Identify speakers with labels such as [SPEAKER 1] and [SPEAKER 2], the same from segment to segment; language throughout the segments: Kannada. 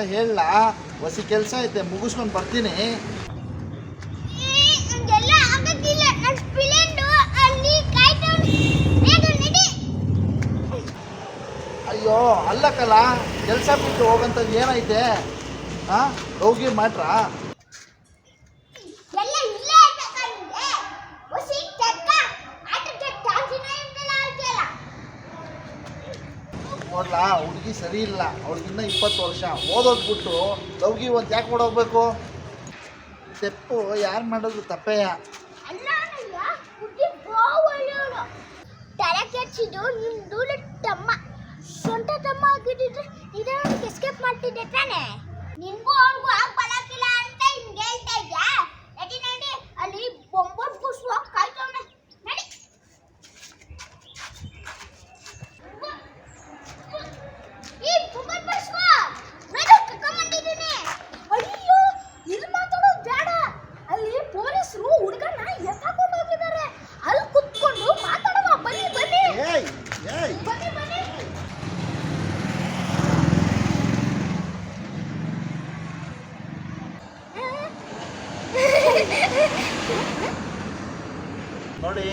[SPEAKER 1] ಅಂತ ಹೊಸಿ ಕೆಲಸ ಐತೆ, ಮುಗಿಸ್ಕೊಂಡು ಬರ್ತೀನಿ. ಅಯ್ಯೋ ಅಲ್ಲಕ್ಕಲ್ಲ ಕೆಲಸ ಬಿಟ್ಟು ಹೋಗಂತದ್ದು ಏನೈತೆ? ಹಾಂ ಹೋಗಿ ಮಾಡ್ರಾ
[SPEAKER 2] ಎಲ್ಲ ಇಲ್ಲೇ ಇರ್ಬೇಕಾ ನಿಂಗೆ ಹೊಸಿ ಚಟ್ಕ ಆಟಕ್ಕೆ ಚಾನ್ಸಿನ ಇರ್ತಲ್ಲ ಆಡ್ತಿಯಲ್ಲ
[SPEAKER 1] ನೋಡ್ಲಾ ಹುಡುಗಿ ಸರಿ ಇಲ್ಲ. ಅವ್ರಿಗಿನ್ನ ಇಪ್ಪತ್ತು ವರ್ಷ. ಓದೋದು ಬಿಟ್ಟು ಲವ್ಗಿ ಒಂದು ಯಾಕೆ ಓಡೋಗ್ಬೇಕು? ತೆಪ್ಪು, ಯಾರು ಮಾಡೋದು ತಪ್ಪೆಯ?
[SPEAKER 2] ತಮ್ಮ. ತಮ್ಮ ಎಸ್ಕೇಪ್ ಮಾಡ್ತಿದ್ದೆ ತಾನೆ. ಅವ್ರಿಗೂ ಆಗ ಅಂತ ಹಿಂಗೆ ನಡಿ ಅಲ್ಲಿ ನಡಿ ಈ ಬೊಂಬರ್ ಪುಷ್ಪ ನಡಿ ಕರ್ಕೊಂಬಂದಿದ್ದೀನಿ ಅಯ್ಯೋ ಇಲ್ಲಿ ಮಾತಾಡೋದು ಬೇಡ ಅಲ್ಲಿ ಪೊಲೀಸರು ಹುಡುಗನ ಎತ್ತಾಕೊಂಡು ಹೋಗಿದ್ದಾರೆ ಅಲ್ಲಿ ಕುತ್ಕೊಂಡು ಮಾತಾಡುವ ಬನ್ನಿ ಬನ್ನಿ
[SPEAKER 1] ಏಯ್ ಏಯ್
[SPEAKER 2] ಬನ್ನಿ ಬನ್ನಿ
[SPEAKER 1] ನೋಡಿ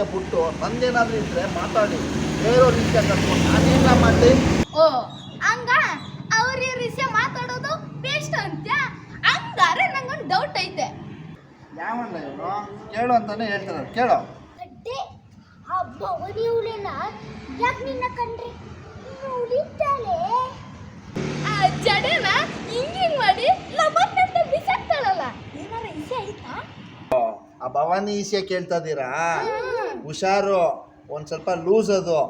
[SPEAKER 1] ವಿಷಯ ಬಿಟ್ಟು ನಂದೇನಾದ್ರೂ ಇದ್ರೆ ಮಾತಾಡಿ ಬೇರೆಯವ್ರ ವಿಷಯ ಕಟ್ಕೊಂಡು ನಾನೇನ ಮಾಡಿ
[SPEAKER 2] ಓ ಹಂಗ? ಅವ್ರ ವಿಷಯ ಮಾತಾಡೋದು ಬೇಸ್ಟ್ ಅಂತ ಹಂಗಾರೆ ನಂಗೊಂದು ಡೌಟ್ ಐತೆ.
[SPEAKER 1] ಇವರು ಕೇಳು ಅಂತಾನೆ ಹೇಳ್ತಾರೆ ಕೇಳು.
[SPEAKER 2] ಅಡ್ಡೆ ಆ ಭವನಿ ಹುಲಿನ ಯಾಕೆ ನಿನ್ನ ಕಂಡ್ರಿ? ಉಳಿತಾಳೆ ಆ ಜಡೆನ ಹಿಂಗಿಂಗ್ ಮಾಡಿ ಲಬಕ್ ಅಂತ ಬಿಸಾಕ್ತಾಳಲ್ಲ ಏನಾರ ಇಸೆ ಆಯ್ತಾ
[SPEAKER 1] ಆ ಭವಾನಿ ಈಸಿಯಾಗಿ ಕೇಳ್ತಾ ಇದ್ದೀರಾ? ಹುಷಾರು. ಒಂದು ಸ್ವಲ್ಪ ಲೂಸ್ ಅದು.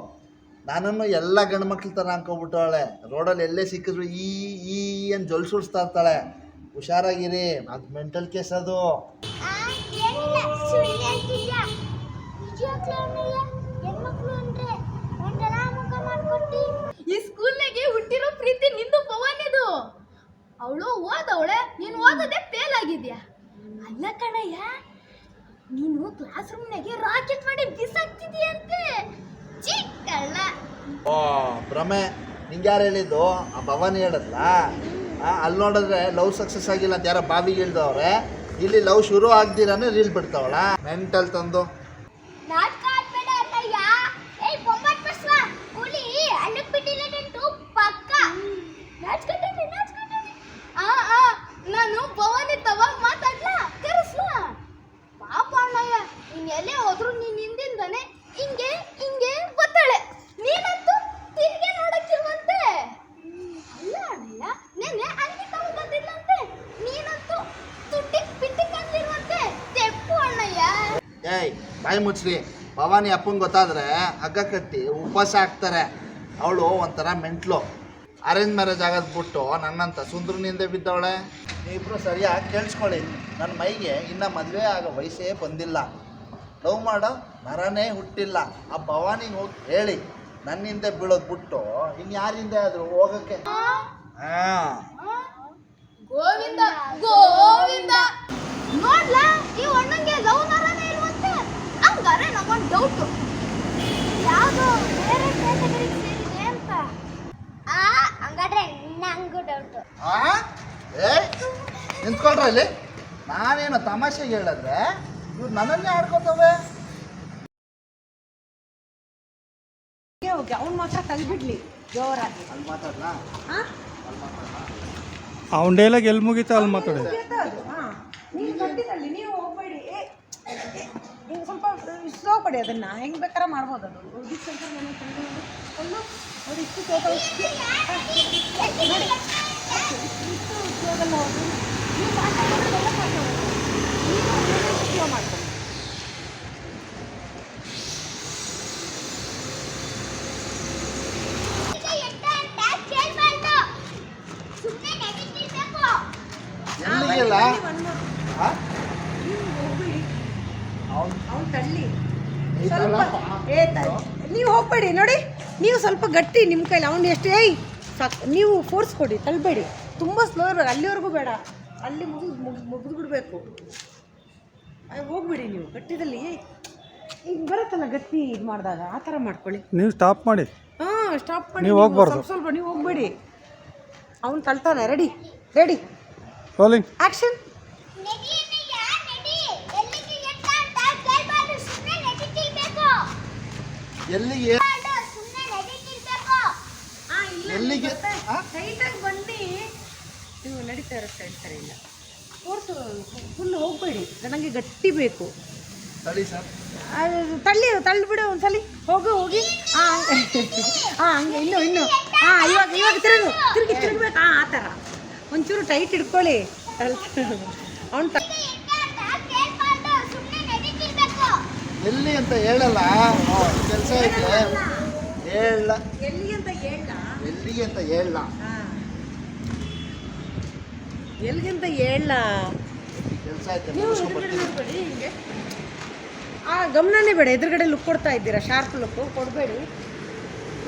[SPEAKER 1] ನಾನನ್ನು ಎಲ್ಲ ಗಂಡು ಮಕ್ಳ ಥರ ಅನ್ಕೊಬಿಟ್ಟವಳೆ ರೋಡಲ್ಲಿ ಎಲ್ಲೇ ಸಿಕ್ಕಿದ್ರು ಈ ಈ ಅಂತ ಜೊಲ್ ಸುಡಿಸ್ತಾ ಇರ್ತಾಳೆ. ಹುಷಾರಾಗಿರಿ. ಅದು ಮೆಂಟಲ್ ಕೇಸ್ ಅದು.
[SPEAKER 3] ಈ ಸ್ಕೂಲ್ನಾಗೆ ಹುಟ್ಟಿರೋ ಪ್ರೀತಿ ನಿಂದು ಪವನಿದು ಅವಳು ಓದವಳೆ ನೀನು ಓದೋದೇ ಫೇಲ್ ಆಗಿದ್ಯಾ? ಅಲ್ಲ ಕಣಯ್ಯ ನೀನು ಕ್ಲಾಸ್ ರೂಮ್ನಾಗೆ ರಾಕೆಟ್ ಮಾಡಿ ಬಿಸಾಕ್ತಿದೀಯಂತೆ ಚಿಕ್ಕಲ್ಲ
[SPEAKER 1] ಓ ಭ್ರಮೆ. ನಿಂಗೆ ಯಾರು ಹೇಳಿದ್ದು? ಆ ಭವಾನಿ ಹೇಳದ್ಲ? ಅಲ್ಲಿ ನೋಡಿದ್ರೆ ಲವ್ ಸಕ್ಸಸ್ ಆಗಿಲ್ಲ ಅಂತ ಯಾರೋ ಬಾವಿಗೆ ಇಳ್ದವ್ರೆ ಇಲ್ಲಿ ಲವ್ ಶುರು ಆಗ್ದಿರಾನೆ ರೀಲ್ ಬಿಡ್ತಾವಳ? ಮೆಂಟಲ್ ತಂದು.
[SPEAKER 2] ನಾಟಕ ಆಡ್ಬೇಡ ಅಣ್ಣಯ್ಯ ಏಯ್ ಬೊಂಬಟ್ ಬಸ್ವ ಹುಲಿ ಅಲ್ಲಕ್ ಬಿಟ್ಟಿಲ್ಲ ನಿಂತು ಪಕ್ಕ ನಾಚ್ಕೊಂಡೆ ನಾಚ್ಕೊಂಡೆ
[SPEAKER 3] ಆ ಆ ನಾನು ಭವಾನಿ ತವ ಮಾತಾಡ್ಲಾ ಕರೆಸ್ಲಾ ಪಾಪ ಅಣ್ಣಯ್ಯ ನೀನ್ ಎಲ್ಲೇ ಹೋದ್ರು ನೀನ್ ಹಿಂದಿಂದಾನೆ ಹಿಂಗೆ ಹಿಂಗೆ ಬತ್ತಾಳೆ ನೀನಂತೂ ತಿರ್ಗೆ ನೋಡಕ್ಕಿಲ್ವಂತೆ ಅಲ್ಲ ಅಣ್ಣಯ್ಯ ನೆನ್ನೆ ಅಂಗಿ ತಗೊಂಡ್ ಬಂದಿಲ್ಲಂತೆ ನೀನಂತೂ ತುಟ್ಟಿಗ್ ಪಿಟ್ಟಿಗ್ ಅಂದಿಲ್ವಂತೆ ತೆಪ್ಪು ಅಣ್ಣಯ್ಯ
[SPEAKER 1] ಏಯ್ ಬಾಯಿ ಮುಚ್ಚ್ರಿ ಭವಾನಿ ಅಪ್ಪಂಗೆ ಗೊತ್ತಾದ್ರೆ ಹಗ್ಗ ಕಟ್ಟಿ ಉಪವಾಸ ಹಾಕ್ತಾರೆ. ಅವಳು ಒಂಥರ ಮೆಂಟ್ಲು. ಅರೇಂಜ್ ಮ್ಯಾರೇಜ್ ಆಗೋದು ಬಿಟ್ಟು ನನ್ನಂತ ಸುಂದ್ರನಿಂದ ಬಿದ್ದವಳೆ? ನೀವಿಬ್ರು ಸರಿಯಾಗಿ ಕೇಳಿಸ್ಕೊಳ್ಳಿ. ನನ್ನ ಮೈಗೆ ಇನ್ನು ಮದುವೆ ಆಗೋ ವಯಸ್ಸೇ ಬಂದಿಲ್ಲ. ಲವ್ ಮಾಡೋ ಮರನೇ ಹುಟ್ಟಿಲ್ಲ. ಆ ಭವಾನಿಗೆ ಹೋಗಿ ಹೇಳಿ. ನನ್ನಿಂದ ಬೀಳೋದು ಬಿಟ್ಟು ಇನ್ನು ಯಾರಿಂದ ಆದರೂ ಹೋಗೋಕ್ಕೆ. ಹಾಂ
[SPEAKER 3] ಗೋವಿಂದ ಗೋವಿಂದ. ನೋಡ್ಲಾ ಈ ಅಣ್ಣಂಗೆ ಲವ್ ನರನೇ ಇಲ್ವಂತೆ ಹಂಗಾರೆ ನಗೊಂದು ಡೌಟ್
[SPEAKER 2] ಯಾವುದು ಬೇರೆ ಕ್ಯಾಟಗರಿಗೆ ಸೇರಿದೆ ಅಂತ. ಆ ಹಂಗಾದ್ರೆ ನಂಗೂ ಡೌಟ್
[SPEAKER 1] ಆ ಏ ನಿಂತ್ಕೊಳ್ರ ಇಲ್ಲಿ ನಾನೇನು ತಮಾಷೆಗೆ ಹೇಳಿದ್ರೆ ಇವ್ರು ನನ್ನನ್ನೇ ಆಡ್ಕೋತವೆ.
[SPEAKER 4] ಓಕೆ ಅವ್ನು ಮಾತ್ರ ಕಲ್ಬಿಡ್ಲಿ ಜೋರಾಗಿ.
[SPEAKER 1] ಅಲ್ಲಿ ಮಾತಾಡ್ಲಾ?
[SPEAKER 4] ಹಾಂ
[SPEAKER 5] ಅವನ ಡೈಲಾಗ್ ಎಲ್ಲಿ ಮುಗೀತಾ ಅಲ್ಲಿ ಮಾತಾಡಿ
[SPEAKER 4] ಹಾಂ. ನೀವು ಗಟ್ಟಿದಲ್ಲಿ ನೀವು ಹೋಗ್ಬೇಡಿ. ನೀವು ಸ್ವಲ್ಪ ಸ್ಲೋ ಕೊಡಿ ಅದನ್ನು. ಹೆಂಗೆ ಬೇಕಾರ ಮಾಡ್ಬೋದು ಅದು. ಉದಿತ್ ಸ್ವಲ್ಪ ನನ್ನ ತಂದೆ ನೋಡಿ. ಅಲ್ಲೂ ಅವ್ರು ಇಷ್ಟು ತೋಟ ಇಷ್ಟು ನೋಡಿ ಇಷ್ಟು ಉದ್ಯೋಗಲ್ಲ ಹೋಗಿ ನೀವು ಮಾತಾಡೋದೆಲ್ಲ ಮಾತಾಡೋದು ನೀವು ಸ್ಲೋ ಮಾಡ್ಕೊಳ್ಳಿ.
[SPEAKER 2] ಸುಮ್ಮನೆ ನೆಗೆಟಿರ್ಬೇಕು
[SPEAKER 1] ಎಲ್ಲಿಗೆಲ್ಲ
[SPEAKER 4] ನೀವು ಹೋಗ್ಬೇಡಿ
[SPEAKER 1] ಅವ್ನು
[SPEAKER 4] ಅವ್ನು ತಳ್ಳಿ
[SPEAKER 1] ಇದೆಲ್ಲ
[SPEAKER 4] ಸ್ವಲ್ಪ ಏ ತ- ನೀವು ಹೋಗ್ಬೇಡಿ ನೋಡಿ. ನೀವು ಸ್ವಲ್ಪ ಗಟ್ಟಿ ನಿಮ್ಮ ಕೈಲಿ. ಅವನು ಎಷ್ಟು ಏಯ್ ಸಾಕು. ನೀವು ಫೋರ್ಸ್ ಕೊಡಿ ತಳ್ಬೇಡಿ. ತುಂಬ ಸ್ಲೋ ಇರ್ಬೇಕು. ಅಲ್ಲಿವರೆಗೂ ಬೇಡ. ಅಲ್ಲಿ ಮುಗಿದು ಮುಗಿ ಮುಗಿದು ಬಿಡಬೇಕು. ಹೋಗ್ಬಿಡಿ ನೀವು. ಗಟ್ಟಿದಲ್ಲಿ ಈಗ ಬರುತ್ತಲ್ಲ ಗಟ್ಟಿ ಇದು ಮಾಡಿದಾಗ? ಆ ಥರ ಮಾಡ್ಕೊಳ್ಳಿ.
[SPEAKER 5] ನೀವು ಸ್ಟಾಪ್ ಮಾಡಿ.
[SPEAKER 4] ಹಾಂ ಸ್ಟಾಪ್ ಮಾಡಿ.
[SPEAKER 5] ನೀವು ಹೋಗ್ಬಾರ್ದು.
[SPEAKER 4] ಸ್ವಲ್ಪ ಸ್ವಲ್ಪ ನೀವು ಹೋಗ್ಬೇಡಿ. ಅವ್ನು ತಳ್ತಾನೆ. ರೆಡಿ. ರೆಡಿ.
[SPEAKER 5] ರೋಲಿಂಗ್
[SPEAKER 4] ಆ್ಯಕ್ಷನ್
[SPEAKER 2] ನಡಿ ಅಣ್ಣಯ್ಯ, ನಡಿ. ಎಲ್ಲಿಗೆ ಎತ್ತ ಅಂತ ಕೇಳ್ಬಾರ್ದು, ಸುಮ್ನೆ ನಡೀತಿರ್ಬೇಕು.
[SPEAKER 1] ಎಲ್ಲಿಗೆ. ಎಲ್ಲಿಗೆ? ಆ?
[SPEAKER 4] ಟೈಟಾಗಿ ಬನ್ನಿ ನೀವು ನಡೀತಾ ಇರುತ್ತೆ ಹೇಳ್ತಾರೆ ಇಲ್ಲ. ಫೋರ್ಸು ಫುಲ್ ಹೋಗಬೇಡಿ. ನನಗೆ ಗಟ್ಟಿ ಬೇಕು.
[SPEAKER 1] ತಡಿ ಸರ್.
[SPEAKER 4] ತಳ್ಳಿ ತಳ್ಳಿಬಿಡು ಒಂದ್ಸಲಿ. ಹೋಗು ಹೋಗಿ. ಹಾಂ ಹಾಂ ಹಂಗೆ ಇನ್ನು ಇನ್ನು. ಹಾಂ ಇವಾಗ ಇವಾಗ ತಿರುಗು ತಿರುಗಿ ತಿರುಗ್ಬೇಕು. ಹಾಂ ಆ ಥರ. ಒಂಚೂರು ಟೈಟ್ ಹಿಡ್ಕೊಳ್ಳಿ ಅವ್ನು ತ
[SPEAKER 2] ಎತ್ತ ಅಂತ ಕೇಳ್ಬಾರ್ದು, ಸುಮ್ನೆ ನಡೀತಿರ್ಬೇಕು.
[SPEAKER 1] ಎಲ್ಲಿ ಅಂತ ಹೇಳಲ್ಲ. ಕೆಲಸ ಐತೆ. ಹೇಳ.
[SPEAKER 4] ಎಲ್ಲಿ ಅಂತ ಹೇಳ.
[SPEAKER 1] ಎಲ್ಲಿಗೆ ಅಂತ ಹೇಳ
[SPEAKER 4] ಎಲ್ಲಿಗಿಂತ ಹೇಳ?
[SPEAKER 1] ಕೆಲಸ ಐತೆ.
[SPEAKER 4] ಆ ಗಮನನೇ ಬೇಡ. ಎದುರುಗಡೆ ಲುಕ್ ಕೊಡ್ತಾ ಇದ್ದೀರಾ? ಶಾರ್ಪ್ ಲುಕ್ ಕೊಡಬೇಡಿ.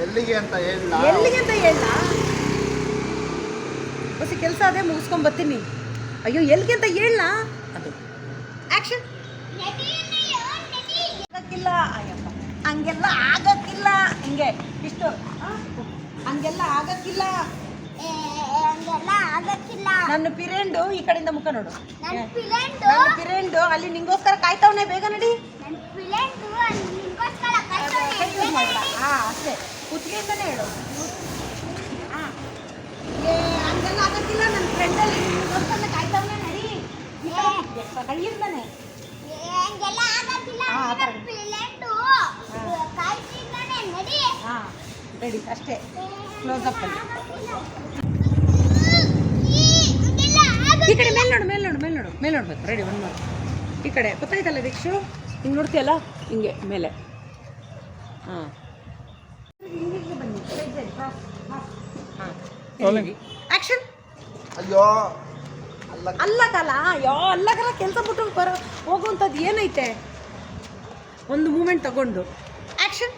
[SPEAKER 1] ಎಲ್ಲಿಗೆ ಅಂತ ಹೇಳ.
[SPEAKER 4] ಎಲ್ಲಿಗೆ ಅಂತ ಹೇಳ? ಹೊಸ ಕೆಲಸ ಅದೇ ಮುಗಿಸ್ಕೊಂಡ್ ಬರ್ತೀನಿ. ಅಯ್ಯೋ ಎಲ್ಲಿಗೆ ಅಂತ ಹೇಳ? ಅದು. ಆಕ್ಷನ್. ಆಗಕ್ಕಿಲ್ಲ. ಅಯ್ಯಪ್ಪ. ಹಂಗೆಲ್ಲ ಆಗಕ್ಕಿಲ್ಲ. ಹಿಂಗೆ ಇಷ್ಟು ಹಂಗೆಲ್ಲ ಆಗಕ್ಕಿಲ್ಲ.
[SPEAKER 2] ಏ, ಹಂಗೆಲ್ಲ ಆಗಕ್ಕಿಲ್ಲ.
[SPEAKER 4] ನನ್ನ ಪಿರೇಂಡು ಈ ಕಡೆಯಿಂದ ಮುಖ ನೋಡು. ನನ್ನ ಪಿರೇಂಡು? ಅಲ್ಲಿ ನಿಂಗೋಸ್ಕರ ಕಾಯ್ತಾವನೆ ಬೇಗ ನಡಿ. ನನ್ನ ಹಾಂ ಅಷ್ಟೇ. ಕುತ್ತಿಗೆಯಿಂದನೇ ಹೇಳು. ಹಾಂ ಏ ಹಂಗೆಲ್ಲ ಆಗಕ್ಕಿಲ್ಲ. ನನ್ನ ಫ್ರೆಂಡಲ್ಲಿ ನಿಂಗೋಸ್ಕರ ಕಾಯ್ತಾವನೆ ನಡಿ. ಕೈಯಿಂದನೇ
[SPEAKER 2] ಏ, ಹಂಗೆಲ್ಲ ಆಗಕ್ಕಿಲ್ಲ.
[SPEAKER 4] ಹಾ, ಆ ಥರ.
[SPEAKER 2] ನನ್ ಪಿಲೆಂಡು ಕಾಯ್ತಿದ್ದಾನೆ, ನಡಿ.
[SPEAKER 4] ಹಾಂ ರೆಡಿ ಅಷ್ಟೇ. ಕ್ಲೋಸ್ ಅಪ್ ಅಲ್ಲಿ.
[SPEAKER 2] ಈ,
[SPEAKER 4] ಕಡೆ ಮೇಲೆ ನೋಡು ಮೇಲೆ ನೋಡು ಮೇಲೆ ನೋಡು ಮೇಲೆ ನೋಡ್ಬೇಕು. ರೆಡಿ ಒಂದು ಮಾಡು ಈ ಕಡೆ ಗೊತ್ತಾಯ್ತಲ್ಲ ದೀಕ್ಷು? ಹಿಂಗೆ ನೋಡ್ತೀಯಲ್ಲ? ಹಿಂಗೆ ಮೇಲೆ. ಹಾಂ. ಆಕ್ಷನ್
[SPEAKER 1] ಅಯ್ಯೋ ಅಲ್ಲ
[SPEAKER 4] ಅಲ್ಲಗಲ್ಲ ಯೋ ಅಲ್ಲಗಲ್ಲ ಕೆಲಸ ಬಿಟ್ಟು ಬರೋ ಹೋಗುವಂಥದ್ದು ಏನೈತೆ? ಒಂದು ಮೂಮೆಂಟ್ ತಗೊಂಡು. ಆಕ್ಷನ್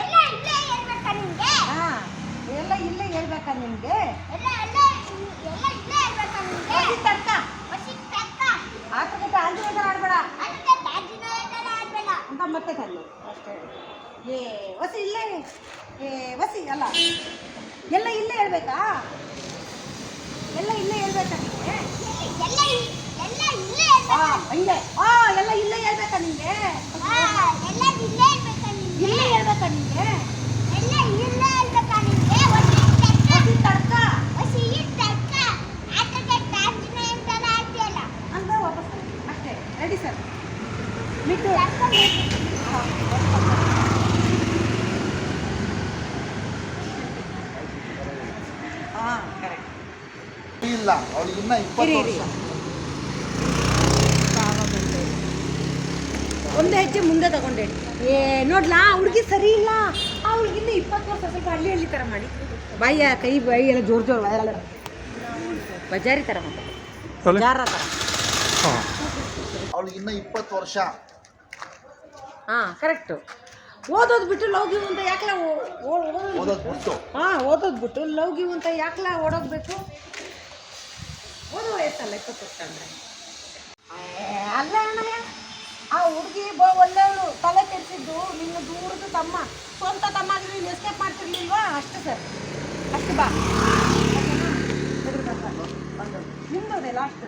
[SPEAKER 2] ಎಲ್ಲ ಇಲ್ಲೇ ಹೇಳ್ಬೇಕಾ ನಿಂಗೆ?
[SPEAKER 4] ಹಾಂ ಎಲ್ಲ ಇಲ್ಲೇ ಹೇಳ್ಬೇಕಾ ನಿಮಗೆ? ಆಂಜನೇಯ ಆಡ್ಬೇಡ. ಅಂತ ಮತ್ತೆ ಅಷ್ಟೇ. ಏ ವಸಿ ಇಲ್ಲೇ. ಏ ವಸಿ ಅಲ್ಲ. ಎಲ್ಲ ಇಲ್ಲೇ ಹೇಳ್ಬೇಕಾ? ಎಲ್ಲ ಇಲ್ಲೇ ಹೇಳ್ಬೇಕಾ ನಿಮಗೆ?
[SPEAKER 2] ಎಲ್ಲ ಇ- ಎಲ್ಲ ಇಲ್ಲೇ
[SPEAKER 4] ಆ
[SPEAKER 2] ಹೇಳ್ಬೇಕಾ?
[SPEAKER 4] ಹಂಗೆ ಆ ಎಲ್ಲ ಇಲ್ಲೇ ಹೇಳ್ಬೇಕಾ ನಿಮಗೆ
[SPEAKER 2] ಆ, ಎಲ್ಲ ಇಲ್ಲೇ ಹೇಳ್ಬೇಕಾ ನಿಂಗೆ?
[SPEAKER 4] ಇಲ್ಲೇ ಹೇಳ್ಬೇಕಾ ನಿಮಗೆ
[SPEAKER 2] ಎಲ್ಲ ಇಲ್ಲೇ ಹೇಳ್ಬೇಕಾ ನಿಂಗೆ? ವಸಿಟ್ ತಕ್ಕ.
[SPEAKER 4] ವಸಿ ತಡ್ಕ
[SPEAKER 2] ವಸಿಟ್ ತಕ್ಕ. ಅದಕ್ಕೆ ಬ್ಯಾಜಿನ ಎಂತೆಲ್ಲ ಆಡ್ತೀಯಲ್ಲ.
[SPEAKER 4] ಅಂತ ವಾಪಸ್ ಬನ್ನಿ. ಅಷ್ಟೇ ರೆಡಿ ಸರ್ ಮಿಟ್ಟು ಹಾಂ ಕರೆಕ್ಟ್
[SPEAKER 1] ಇಲ್ಲ ಅವಳಿಗೆ ಇನ್ನ ಇಪ್ಪತ್ತು
[SPEAKER 4] ಇರಿ,
[SPEAKER 1] ವರ್ಷ
[SPEAKER 4] ಒಂದೇ ಹೆಜ್ಜೆ ಮುಂದೆ ತಗೊಂಡೆ. ಏ ನೋಡ್ಲಾ ಹುಡುಗಿ ಸರಿ ಇಲ್ಲ. ಆ ಹುಡುಗಿಂದ ಇಪ್ಪತ್ತು ವರ್ಷ ಸ್ವಲ್ಪ ಹಳ್ಳಿ ಹಳ್ಳಿ ಥರ ಮಾಡಿ. ಬಾಯಿಯ ಕೈ ಬಾಯಿ ಎಲ್ಲ ಜೋರು ಜೋರು ಎಲ್ಲ ಬಜಾರಿ ಥರ ಮಾಡಿ ಬಜಾರ ಥರ
[SPEAKER 5] ಹಾಂ.
[SPEAKER 1] ಅವಳಿಗೆ ಇನ್ನ ಇಪ್ಪತ್ತು ವರ್ಷ.
[SPEAKER 4] ಹಾಂ ಕರೆಕ್ಟು ಓದೋದು ಬಿಟ್ಟು ಲವ್ ಗಿವ್ ಅಂತ ಯಾಕಲ
[SPEAKER 1] ಓದೋದು ಬಿಟ್ಟು?
[SPEAKER 4] ಹಾಂ ಓದೋದು ಬಿಟ್ಟು ಲವ್ ಗಿವ್ ಅಂತ ಯಾಕಲ ಓಡೋಗ್ಬೇಕು ಓದೋ ವಯಸ್ಸಲ್ಲ ಇಪ್ಪತ್ತು ವರ್ಷ ಅಂದರೆ. ಅಲ್ಲ ಅಣ್ಣಯ್ಯ. ಆ ಹುಡುಗಿ ಬ ಒಳ್ಳೆಯವಳು ತಲೆ ಕೆಡಿಸಿದ್ದು ನಿನ್ನ ದೂರದ ತಮ್ಮ. ಸ್ವಂತ ತಮ್ಮ ಆಗಿದ್ರೆ ನೀನು ಎಸ್ಕೇಪ್ ಮಾಡ್ತಿರ್ಲಿಲ್ವಾ? ಅಷ್ಟು ಸರ್ ಅಷ್ಟು ಬಾ. ನಿಮ್ದು ಅದೇ ಲಾಸ್ಟ್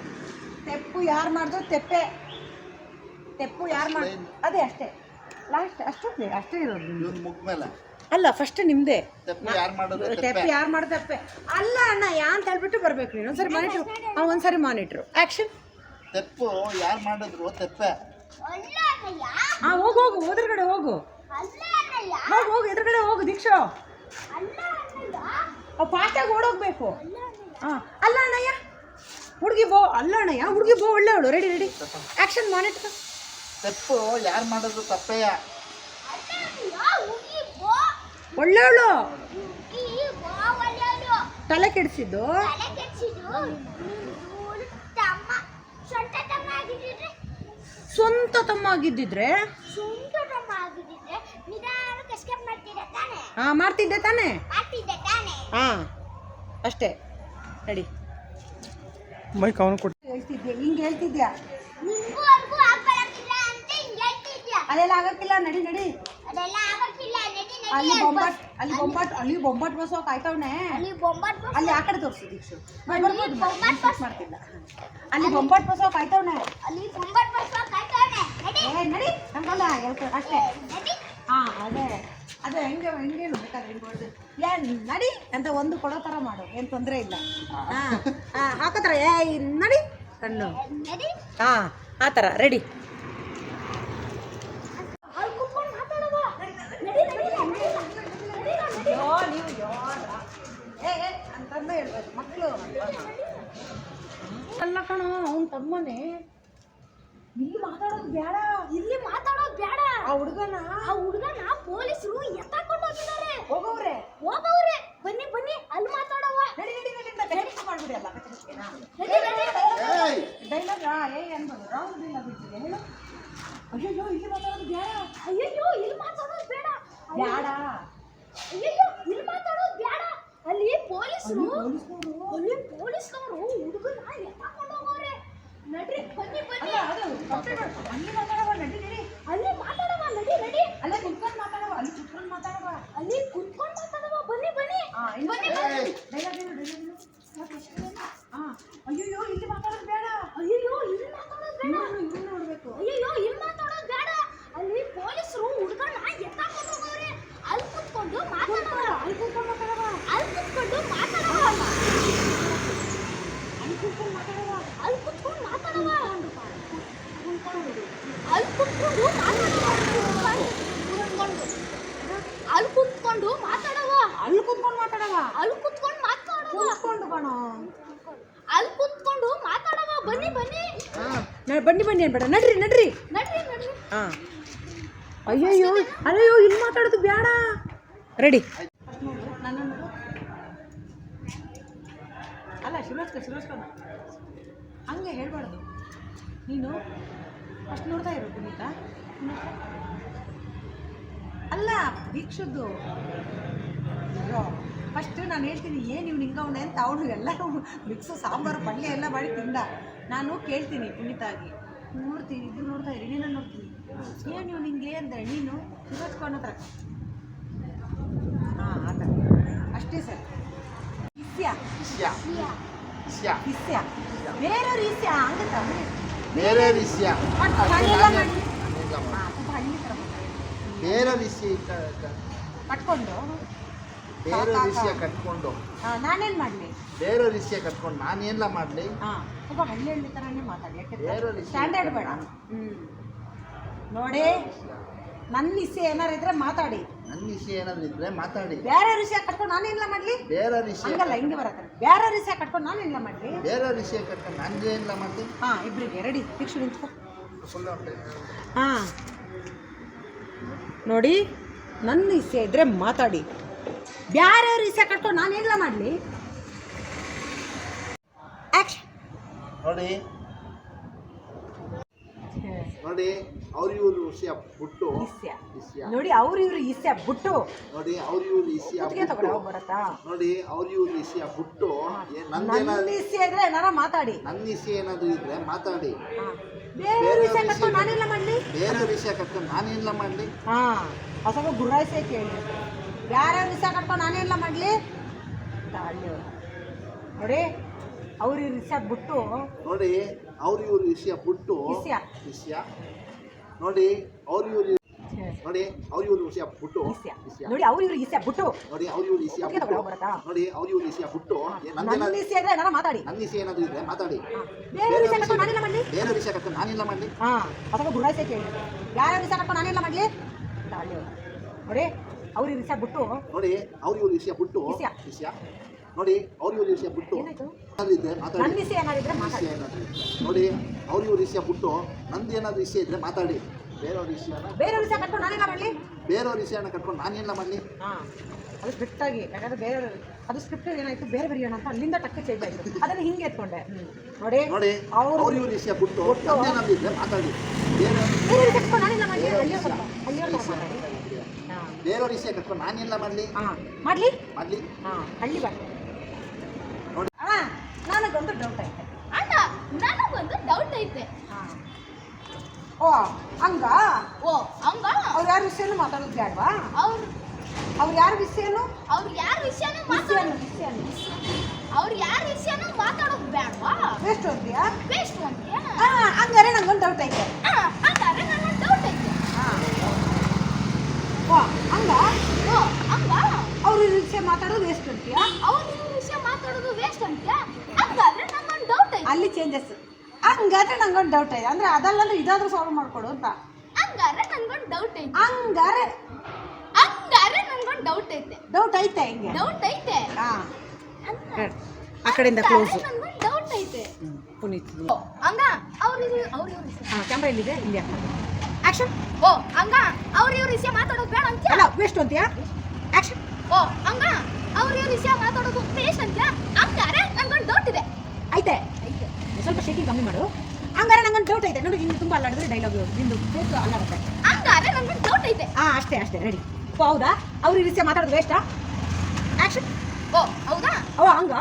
[SPEAKER 4] ತೆಪ್ಪು ಯಾರು ಮಾಡಿದ್ರು ತೆಪ್ಪೆ. ತೆಪ್ಪು ಯಾರು ಮಾಡಿ ಅದೇ ಅಷ್ಟೇ. ಲಾಸ್ಟ್ ಅಷ್ಟೇ ಅಷ್ಟೇ ಇರೋದು ಅಲ್ಲ ಫಸ್ಟ್ ನಿಮ್ದೇ.
[SPEAKER 1] ತೆಪ್ಪು ಯಾರು ಮಾಡೋದು?
[SPEAKER 4] ತೆಪ್ಪೆ.
[SPEAKER 1] ತೆಪ್ಪೆ.
[SPEAKER 4] ಯಾರು ಮಾಡಿದ? ತಪ್ಪೆ. ಅಲ್ಲ ಅಣ್ಣ ಯಾ ಅಂತ ಹೇಳ್ಬಿಟ್ಟು ಬರ್ಬೇಕು ನೀನು. ಒಂದ್ಸರಿ ಮಾನಿಟ್ರು ಒಂದ್ಸರಿ ಮಾನಿಟ್ರು ಆ್ಯಕ್ಷನ್
[SPEAKER 1] ತೆಪ್ಪು ಯಾರು ಮಾಡಿದ್ರು? ತೆಪ್ಪೆ.
[SPEAKER 4] ಹಾಂ ಹೋಗು ಹೋಗು ಎದುರುಗಡೆ ಹೋಗು. ಹೋಗು ಹೋಗು ಎದುರುಗಡೆ ಹೋಗು ದೀಕ್ಷಾ. ಪಾಠಾಗ ಓಡೋಗ್ಬೇಕು. ಹಾಂ ಅಲ್ಲ ಅಣ್ಣಯ್ಯ. ಹುಡುಗಿ ಬೋ ಅಲ್ಲ ಅಣ್ಣಯ್ಯ. ಹುಡುಗಿ ಬೋ ಒಳ್ಳೆಯವಳು ರೆಡಿ ರೆಡಿ ಆ್ಯಕ್ಷನ್ ಮಾನಿಟ್ರು
[SPEAKER 1] ತಪ್ಪು ಯಾರು ಮಾಡೋದು ತಪ್ಪೆಯ
[SPEAKER 4] ಒಳ್ಳೆಯವಳು
[SPEAKER 2] ಹುಡ್ಗಿ ಬೋ. ಒಳ್ಳೆವ್ಳು.
[SPEAKER 4] ತಲೆ ಕೆಡಿಸಿದ್ದು
[SPEAKER 2] ತಲೆ ಕೆಡ್ಸಿದ್ದು ಇವ್ಳು ತಮ್ಮ ಸ್ವಂತ ತಮ್ಮ ಆಗಿದ್ದಿದ್ರೆ
[SPEAKER 4] ಸ್ವಂತ ತಮ್ಮ ಆಗಿದ್ದಿದ್ರೆ
[SPEAKER 2] ಸ್ವಂತ ತಮ್ಮ ಆಗಿದ್ದಿದ್ರೆ ನಿಧಾನಕ್ಕೆ ಎಸ್ಕೇಪ್ ಮಾಡ್ತಿದ್ದೆ ತಾನೆ.
[SPEAKER 4] ಹಾ ಮಾಡ್ತಿದ್ದೆ ತಾನೇ.
[SPEAKER 2] ಮಾಡ್ತಿದ್ದೆ ತಾನೆ.
[SPEAKER 4] ಹಾಂ ಅಷ್ಟೇ. ರೆಡಿ
[SPEAKER 5] ಮೈಕ್ ಅವನು ಕೊಟ್ಟು
[SPEAKER 4] ಹೇಳ್ತಿದ್ಯಾ? ಹಿಂಗೆ ಹೇಳ್ತಿದ್ಯಾ?
[SPEAKER 2] ಅಲ್ಲೆಲ್ಲ ಅವ್ರಿಗೂ ಆಗ್ಬರಕ್ಕಿಲ್ಲ ಅಂತ ಹಿಂಗ್ ಹೇಳ್ತಿದ್ಯಾ?
[SPEAKER 4] ಅದೆಲ್ಲ ಆಗಕ್ಕಿಲ್ಲ ನಡಿ ನಡಿ.
[SPEAKER 2] ಅದೆಲ್ಲ ಆಗಕ್ಕಿಲ್ಲ ನಡಿ ನಡಿ
[SPEAKER 4] ಅಲ್ಲಿ ಬೊಂಬಾಟ್ ಅಲ್ಲಿ ಬೊಂಬಾಟ್ ಅಲ್ಲಿ ಬೊಂಬಾಟ್ ಬಸ್ ಕಾಯ್ತವನೆ
[SPEAKER 3] ಅಲ್ಲಿ ಬೊಂಬಾಟ್ ಬಸ್
[SPEAKER 4] ಅಲ್ಲಿ ಆ ಕಡೆ ತೋರಿಸಿ ದೀಕ್ಷು.
[SPEAKER 3] ಅಲ್ಲಿ
[SPEAKER 4] ಬರ್ಬೋದು.
[SPEAKER 3] ಬೊಂಬಾಟ್ ಬಸ್
[SPEAKER 4] ಮಾಡ್ತಿಲ್ಲ. ಅಲ್ಲಿ ಬೊಂಬಾಟ್ ಬಸ್ ಕಾಯ್ತವನೆ
[SPEAKER 3] ಅಲ್ಲಿ ಬೊಂಬಾಟ್ ಬಸ್ ನಡಿ.
[SPEAKER 4] ಏ ನಡಿ. ಹಂಗಲ್ಲ ಹೇಳ್ತಾರೆ ಅಷ್ಟೇ. ಹಾ ಅದೇ. ಅದೇ ಹೆಂಗೆ ಹೆಂಗೆ ಬೇಕಾದ್ರೆ ಹಿಂಗೆ ಹೊಡೆದು ಏನ್ ನಡಿ. ಅಂತ ಒಂದು ಕೊಡೋ ಥರ ಮಾಡು. ಏನು ತೊಂದರೆ ಇಲ್ಲ. ಹಾಂ. ಹಾಂ ಹಾಕೋತರ ಏ ನಡಿ. ಕಣ್ಣು ಹಾಂ ಆ ಥರ ರೆಡಿ
[SPEAKER 3] ಅಲ್ಲಿ ಕುತ್ಕೊಂಡು ಮಾತಾಡುವ ನಡಿ ನಡಿ ನಡಿ ನಡಿ
[SPEAKER 4] ಯೋ ನೀವು ಯೋ ಏ ಅಂತಂದು ಹೇಳ್ಬೇಕು ಮಕ್ಕಳು ಅಲ್ಲ ಕಣೋ ಅವ್ನ ತಮ್ಮನೇ ಇಲ್ಲಿ ಮಾತಾಡೋದು ಬೇಡ
[SPEAKER 3] ಇಲ್ಲಿ ಮಾತಾಡೋದು ಬೇಡ
[SPEAKER 4] ಆ ಹುಡುಗನ
[SPEAKER 3] ಆ ಹುಡುಗನ ಪೊಲೀಸರು ಎತ್ತಾಕೊಂಡು ಹೋಗಿದ್ದಾರೆ
[SPEAKER 4] ಹೋಗವ್ರೆ
[SPEAKER 3] ಹೋಗವ್ರೆ ಬನ್ನಿ ಬನ್ನಿ ಅಲ್ಲಿ ಮಾತಾಡವ
[SPEAKER 4] ನಡಿ ನಡಿ ನಡಿ ಅಂತ ಕಚ್ ಮಾಡ್ಬಿಡಿ ಅಲ್ಲ ಡೈಲಾಗ್ ಏ ಅನ್ಬೋದು ರಾಂಗ್ ಡೈಲಾಗ್ ಇಟ್ಟಿದೆ ಹೇಳು ಅಯ್ಯೋ ಇಲ್ಲಿ ಮಾತಾಡೋದು ಬೇಡ
[SPEAKER 3] ಅಯ್ಯೋ ಇಲ್ಲಿ ಮಾತಾಡೋದು ಬೇಡ
[SPEAKER 4] ಬೇಡ
[SPEAKER 3] ಅಲ್ಲಿ ಪೊಲೀಸರು ಅಲ್ಲಿ ಪೊಲೀಸ್ನವರು? ಹುಡುಗನ ಎತ್ತಾಕೊಂಡು ಹೋಗವ್ರೆ ನಡ್ರಿ ಬನ್ನಿ ಬನ್ನಿ.
[SPEAKER 4] ಅಲ್ಲ ಮಾತಾಡವ ನಡಿ ನಡಿ.
[SPEAKER 3] ಅಲ್ಲಿ ಮಾತಾಡವ ನಡಿ ನಡಿ.
[SPEAKER 4] ಅಲ್ಲೇ ಕುತ್ಕೊಂಡು ಮಾತಾಡವ ಅಲ್ಲಿ ಕುತ್ಕೊಂಡು ಮಾತಾಡವ.
[SPEAKER 3] ಅಲ್ಲಿ ಕುತ್ಕೊಂಡು ಮಾತಾಡವ ಬನ್ನಿ ಬನ್ನಿ.
[SPEAKER 4] ಹಾ ಇನ್ನು
[SPEAKER 3] ಬನ್ನಿ
[SPEAKER 4] ರೆಡಿ. ಅಲ್ಲ ಶಿರೋಸ್ಕ ಶಿರೋಸ್ಕ ಹಂಗೆ ಹೇಳ್ಬಾರ್ದು. ನೀನು ಫಸ್ಟ್ ನೋಡ್ತಾ ಇರೋ ಪುನೀತ. ಅಲ್ಲ, ದೀಕ್ಷದ್ದು. ಫಸ್ಟ್ ನಾನು ಹೇಳ್ತೀನಿ, ಏನು ಇವ್ನು ಹಿಂಗವನೆ ಅಂತ ಅವನು ಎಲ್ಲ ಮಿಕ್ಸು ಸಾಂಬಾರು, ಪಲ್ಯ ಎಲ್ಲ ಮಾಡಿ ತಿಂದ. ನಾನು ಕೇಳ್ತೀನಿ ಪುನೀತಾಗಿ. ನೋಡ್ತೀನಿ ಇದು ನೋಡ್ತಾ ಇರಿ, ನೀನು ನೋಡ್ತೀನಿ. ಏನು ಇವ್ನು ಹಿಂಗೆ ಅಂದರೆ, ನೀನು ಶಿರೋಸ್ಕ ಹತ್ರ. ಅಷ್ಟೇ ಸರ್. ಇಸ್ಯ
[SPEAKER 1] ಇಸ್ಯ ಇಸ್ಯ
[SPEAKER 4] ಇಸ್ಯ ಬೇರೆಯವ್ರ ಇಸ್ಯ ಆಗುತ್ತಾ
[SPEAKER 1] ಬೇರೆಯವ್ರ ಇಸ್ಯ ಬೇರೆಯವ್ರ ಇಸ್ಯ
[SPEAKER 4] ಕಟ್ಕೊಂಡು.
[SPEAKER 1] ಬೇರೆಯವ್ರ ಇಸ್ಯ ಕಟ್ಕೊಂಡು.
[SPEAKER 4] ನಾನೇನು ಮಾಡಲಿ?
[SPEAKER 1] ಬೇರೆಯವ್ರ ಇಸ್ಯ ಕಟ್ಕೊಂಡು ನಾನೇನೆಲ್ಲ ಮಾಡಲಿ?
[SPEAKER 4] ಸ್ವಲ್ಪ ಹಳ್ಳಿ ಹಳ್ಳಿ ಥರನೇ ಮಾತಾಡಿ ಸ್ಟ್ಯಾಂಡರ್ಡ್ ಬೇಡ. ಹ್ಞೂ ನೋಡಿ. ನನ್ನ ಇಸೆ ಏನಾರು ಇದ್ರೆ ಮಾತಾಡಿ.
[SPEAKER 1] ನನ್ನ ಇಸೆ ಏನಾದ್ರು ಇದ್ರೆ ಮಾತಾಡಿ.
[SPEAKER 4] ಬೇರೆ ವಿಷಯ ಕಟ್ಕೊಂಡು ನಾನೇನಿಲ್ಲ ಮಾಡ್ಲಿ?
[SPEAKER 1] ಬೇರೆ ವಿಷಯ
[SPEAKER 4] ಹಂಗಲ್ಲ ಹಿಂಗೆ ಬರತ್ತೆ. ಬೇರೆ ವಿಷಯ ಕಟ್ಕೊಂಡು ನಾನೇನಿಲ್ಲ ಮಾಡ್ಲಿ?
[SPEAKER 1] ಬೇರೆ ವಿಷಯ ಕಟ್ಕೊಂಡು ನಾನು ಏನಿಲ್ಲ ಮಾಡ್ಲಿ
[SPEAKER 4] ಹಾಂ ಇಬ್ಬರಿಗೆ ರೆಡಿ ಭಿಕ್ಷು ನಿಂತ್ಕೊ. ಹಾಂ. ನೋಡಿ ನನ್ನ ಇಸೆ ಇದ್ರೆ ಮಾತಾಡಿ. ಬೇರೆ ಇಸೆ ಕಟ್ಕೊಂಡು ನಾನೇನಿಲ್ಲ ಮಾಡಲಿ? ಆ್ಯಕ್ಷನ್
[SPEAKER 1] ನೋಡಿ ನೋಡಿ ಅವ್ರ ಇವ್ರ ವಿಷಯ ಬಿಟ್ಟು.
[SPEAKER 4] ಇಸ್ಯ ನೋಡಿ ಅವ್ರು ಇವ್ರು ಈಸಿಯ ಬಿಟ್ಟು.
[SPEAKER 1] ನೋಡಿ ಅವ್ರ ಇವ್ರ ಈಸಿಯ
[SPEAKER 4] ಕುತ್ತಿಗೆ ತಗೊಳ್ಳಿ
[SPEAKER 1] ಬಿಟ್ಟು
[SPEAKER 4] ಹೋಗಿ ಬರತ್ತಾ?
[SPEAKER 1] ನೋಡಿ ಅವ್ರ ಇವ್ರ ಈಸಿಯ ಬಿಟ್ಟು. ಏ- ನಂದೇನಾದ್ರು
[SPEAKER 4] ನನ್ನ ಇಸ್ಸೆ ಇದ್ರೆ ಏನಾರ ಮಾತಾಡಿ.
[SPEAKER 1] ನನ್ನ ವಿಷಯ ಏನಾದ್ರು ಇದ್ರೆ ಮಾತಾಡಿ.
[SPEAKER 4] ಹಾಂ. ಬೇರೆ ವಿಷಯ ಕಟ್ಕೊಂಡು ನಾನೆಲ್ಲ ಮಾಡಲಿ?
[SPEAKER 1] ಬೇರೆ ವಿಷಯ ಕಟ್ಕೊಂಡು ನಾನೇನಿಲ್ಲ ಮಾಡಲಿ?
[SPEAKER 4] ಹಾ. ಹೊಸಗ ಗುರಾಯಿಸೇ ಕೇಳಿ. ಬೇರೆ ವಿಷಯ ಕಟ್ಕೊಂಡು ನಾನೆಲ್ಲ ಮಾಡಲಿ? ನೋಡಿ ಅವ್ರ ಇವ್ರ ವಿಷಯ ಬಿಟ್ಟು.
[SPEAKER 1] ನೋಡಿ ಅವ್ರ ಇವ್ರ ವಿಷಯ ಬಿಟ್ಟು
[SPEAKER 4] ಇಸ್ಯ.
[SPEAKER 1] ವಿಷಯ. ನೋಡಿ ಅವ್ರು ಇವ್ರ ನೋಡಿ ಅವ್ರ ಇವ್ರ ವಿಷಯ ಬಿಟ್ಟು
[SPEAKER 4] ಇಸ್ಯ
[SPEAKER 1] ವಿಷಯ.
[SPEAKER 4] ನೋಡಿ ಅವ್ರ ಇವ್ರ ಇಸ್ಯ ಬಿಟ್ಟು.
[SPEAKER 1] ನೋಡಿ ಅವ್ರ ಇವ್ರ ವಿಷಯ ಬಿಟ್ಟು.
[SPEAKER 4] ಬರತ್ತಾ?
[SPEAKER 1] ನೋಡಿ ಅವ್ರ ಇವ್ರ ವಿಷಯ ಬಿಟ್ಟು ಏ,
[SPEAKER 4] ನನ್ನ
[SPEAKER 1] ವಿಷಯ
[SPEAKER 4] ಇಸ್ಯ ಇದ್ರೆ ಏನಾರ ಮಾತಾಡಿ.
[SPEAKER 1] ನನ್ನ ವಿಷಯ ಏನಾದ್ರು ಇದ್ರೆ ಮಾತಾಡಿ.
[SPEAKER 4] ಹಾಂ. ಬೇರೆ ವಿಷಯ ಕಟ್ಕೊಂಡು ನಾನಿಲ್ಲ ಮಾಡ್ಲಿ
[SPEAKER 1] ಬೇರೆ ವಿಷಯ ಕಟ್ಕೊಂಡು ನಾನಿಲ್ಲ ಮಾಡಿ
[SPEAKER 4] ಹಾ. ಹೊಸಗ ಗುರಾಯಿಸೇ ಕೇಳಿ. ಯಾರ ವಿಷಯ ಕಟ್ಕೊಂಡು ನಾನಿಲ್ಲ ಮಾಡಿ ನೋಡಿ ಅವ್ರ ಇವ್ರ ವಿಷಯ ಬಿಟ್ಟು.
[SPEAKER 1] ನೋಡಿ ಅವ್ರ ಇವ್ರ ವಿಷಯ ಬಿಟ್ಟು
[SPEAKER 4] ವಿಷಯ.
[SPEAKER 1] ವಿಷಯ. ನೋಡಿ ಅವ್ರಿ ಇವ್ರ ವಿಷಯ ಬಿಟ್ಟು ಇದ್ರೆ ಮಾತಾಡಿ.
[SPEAKER 4] ವಿಷಯ
[SPEAKER 1] ವಿಷಯ ನೋಡಿ ಅವ್ರ ಇವ್ರ ವಿಷಯ ಬಿಟ್ಟು ನಂದು ಏನಾದ್ರು ವಿಷಯ ಇದ್ರೆ ಮಾತಾಡಿ. ಬೇರೆಯವ್ರ ವಿಷಯನ
[SPEAKER 4] ಬೇರೆಯವ್ರ ವಿಷಯ ಕಟ್ಕೊಂಡು ಮಾಡಲಿ?
[SPEAKER 1] ಬೇರೆಯವ್ರ ವಿಷಯನ ಕಟ್ಕೊಂಡು ನಾನೇನ ಮಾಡಲಿ?
[SPEAKER 4] ಅದು ಅದು ಸ್ಕ್ರಿಪ್ಟಾಗಿ ಯಾಕಂದ್ರೆ ಬೇರೆ ಅದು ಸ್ಕ್ರಿಪ್ಟ್ ಏನಾಯ್ತು? ಬೇರೆ ಬರೆಯೋಣ ಅಂತ ಅಲ್ಲಿಂದ ಟಕ್ಕ ಚೇಂಜ್ ಆಯ್ತು. ಅದನ್ನ ಹಿಂಗೆ ಎತ್ಕೊಂಡೆ. ನೋಡಿ
[SPEAKER 1] ನೋಡಿ
[SPEAKER 4] ಅವ್ರು
[SPEAKER 1] ಇವ್ರ ವಿಷಯ ಬಿಟ್ಟು
[SPEAKER 4] ಒಟ್ಟು
[SPEAKER 1] ಏನಾದ್ರು ಇದ್ರೆ ಮಾತಾಡಿ. ಬೇರೆ
[SPEAKER 4] ಬೇರೆ ವಿಷಯ ಕಟ್ಕೊಂಡು ಮಾಡಲಿ? ಅಲ್ಲಿಯೋ ಅಲ್ಲಿಯೋ ಮಾತಾಡಿ
[SPEAKER 1] ಬೇರೆಯವ್ರ ವಿಷಯ ಕಟ್ಕೊಂಡು ನಾನೇನಿಲ್ಲ ಮಾಡಲಿ?
[SPEAKER 4] ಹಾಂ ಮಾಡಲಿ?
[SPEAKER 1] ಮಾಡಲಿ.
[SPEAKER 4] ಹಾಂ ಹಳ್ಳಿ ಬಾರಿ
[SPEAKER 1] ನೋಡಿ.
[SPEAKER 4] ಅಣ್ಣ ನನಗೊಂದು ಡೌಟ್ ಐತೆ
[SPEAKER 3] ಅಣ್ಣ ನನಗೊಂದು ಡೌಟ್ ಐತೆ
[SPEAKER 4] ಹಾಂ ಓ ಹಂಗ?
[SPEAKER 3] ಓ ಹಂಗ?
[SPEAKER 4] ಅವ್ರು ಯಾರ ವಿಷಯನೂ ಮಾತಾಡೋದು ಬೇಡವಾ?
[SPEAKER 3] ಅವ್ರು
[SPEAKER 4] ಅವ್ರು ಯಾರ ವಿಷಯನು?
[SPEAKER 3] ಅವ್ರು ಯಾರ ವಿಷಯನೂ ಮಾತಾಡೋದು
[SPEAKER 4] ವಿಷಯನು ವಿಷಯನು.
[SPEAKER 3] ಅವ್ರು ಯಾರ ವಿಷಯನೂ ಮಾತಾಡೋದು ಬೇಡವಾ?
[SPEAKER 4] ವೇಸ್ಟ್ ಅಂತೀಯಾ
[SPEAKER 3] ವೇಸ್ಟ್ ಅಂತೀಯ
[SPEAKER 4] ಆ, ಹಂಗಾರೆ ನಂಗೊಂದು ಡೌಟ್ ಐತೆ.
[SPEAKER 3] ಹಂಗಾರೆ ನಂಗೊಂದು ಡೌಟ್ ಐತೆ.
[SPEAKER 4] ಓ ಹಂಗ?
[SPEAKER 3] ಓ ಹಂಗ?
[SPEAKER 4] ಅವ್ರ ವಿಷಯ ಮಾತಾಡೋದು ವೇಸ್ಟ್ ಅಂತೀಯಾ?
[SPEAKER 3] ಅವ್ರು ವಿಷಯ ಮಾತಾಡೋದು ವೇಸ್ಟ್ ಅಂತೀಯಾ? ಹಂಗಾದ್ರೆ ನಂಗೊಂದು ಡೌಟ್ ಐತೆ.
[SPEAKER 4] ಅಲ್ಲಿ ಚೇಂಜಸ್ ಹಂಗಾದ್ರೆ ನಂಗೊಂದು ಡೌಟ್ ಐತೆ. ಅಂದ್ರೆ ಅದಲ್ಲ ಅಂದ್ರೆ ಇದಾದ್ರೂ ಸಾಲ್ವ್ ಮಾಡ್ಕೊಡು ಅಂತ.
[SPEAKER 3] ಹಂಗಾರೆ ನಂಗೊಂದು ಡೌಟ್ ಐತೆ.
[SPEAKER 4] ಹಂಗಾರೆ
[SPEAKER 3] ಹಂಗಾರೆ ನಂಗೊಂದು ಡೌಟ್ ಐತೆ.
[SPEAKER 4] ಡೌಟ್ ಐತೆ ಹಿಂಗೆ?
[SPEAKER 3] ಡೌಟ್ ಐತೆ.
[SPEAKER 4] ಹಾ. ಆ ಕಡೆಯಿಂದ ಕ್ಲೋಸ್
[SPEAKER 3] ನಂಗೊಂದು ಡೌಟ್ ಐತೆ.
[SPEAKER 4] ಪುನೀತ್
[SPEAKER 3] ಓ ಹಂಗ ಅವ್ರು ಅವ್ರ ಅವ್ರು ಇವ್ರು
[SPEAKER 4] ಹಾಂ ಕ್ಯಾಮ್ರಾ ಇಲ್ಲಿದೆ ಇಲ್ಲಿ ಆಕ್ಷನ್
[SPEAKER 3] ಓ ಹಂಗ ಅವ್ರ ಇವ್ರ ವಿಷಯ ಮಾತಾಡೋದು ಬೇಡ ಅಂತ
[SPEAKER 4] ಅಲ್ಲ ವೇಸ್ಟ್ ಅಂತೀಯಾ? ಆಕ್ಷನ್
[SPEAKER 3] ಓ ಹಂಗ ಅವ್ರ ಇವ್ರ ವಿಷಯ ಮಾತಾಡೋದು ವೇಸ್ಟ್ ಅಂತೀಯಾ? ಹಂಗಾರೆ ನಂಗೊಂದು ಡೌಟ್ ಇದೆ.
[SPEAKER 4] ಐತೆ. ಸ್ವಲ್ಪ ಶೇಕಿಂಗ್ ಕಮ್ಮಿ ಮಾಡು. ಹಂಗಾರೆ ನಂಗೊಂದು ಡೌಟ್ ಐತೆ. ನೋಡಿ ನಿಂದು ತುಂಬ ಅಲ್ಲಾಡಿದ್ರೆ ಡೈಲಾಗ್ ನಿಂದು ಫೇಸ್ ಅಲ್ಲಾಡುತ್ತೆ.
[SPEAKER 3] ಹಂಗಾರೆ ನಂಗೊಂದು ಡೌಟ್ ಐತೆ.
[SPEAKER 4] ಹಾಂ ಅಷ್ಟೇ ಅಷ್ಟೇ ರೆಡಿ ಹೌದಾ? ಅವ್ರ ಈ ರೀತಿಯ ಮಾತಾಡೋದು ವೇಸ್ಟಾ ಆಕ್ಷನ್
[SPEAKER 3] ಓ ಹೌದಾ?
[SPEAKER 4] ಓ ಹಂಗ?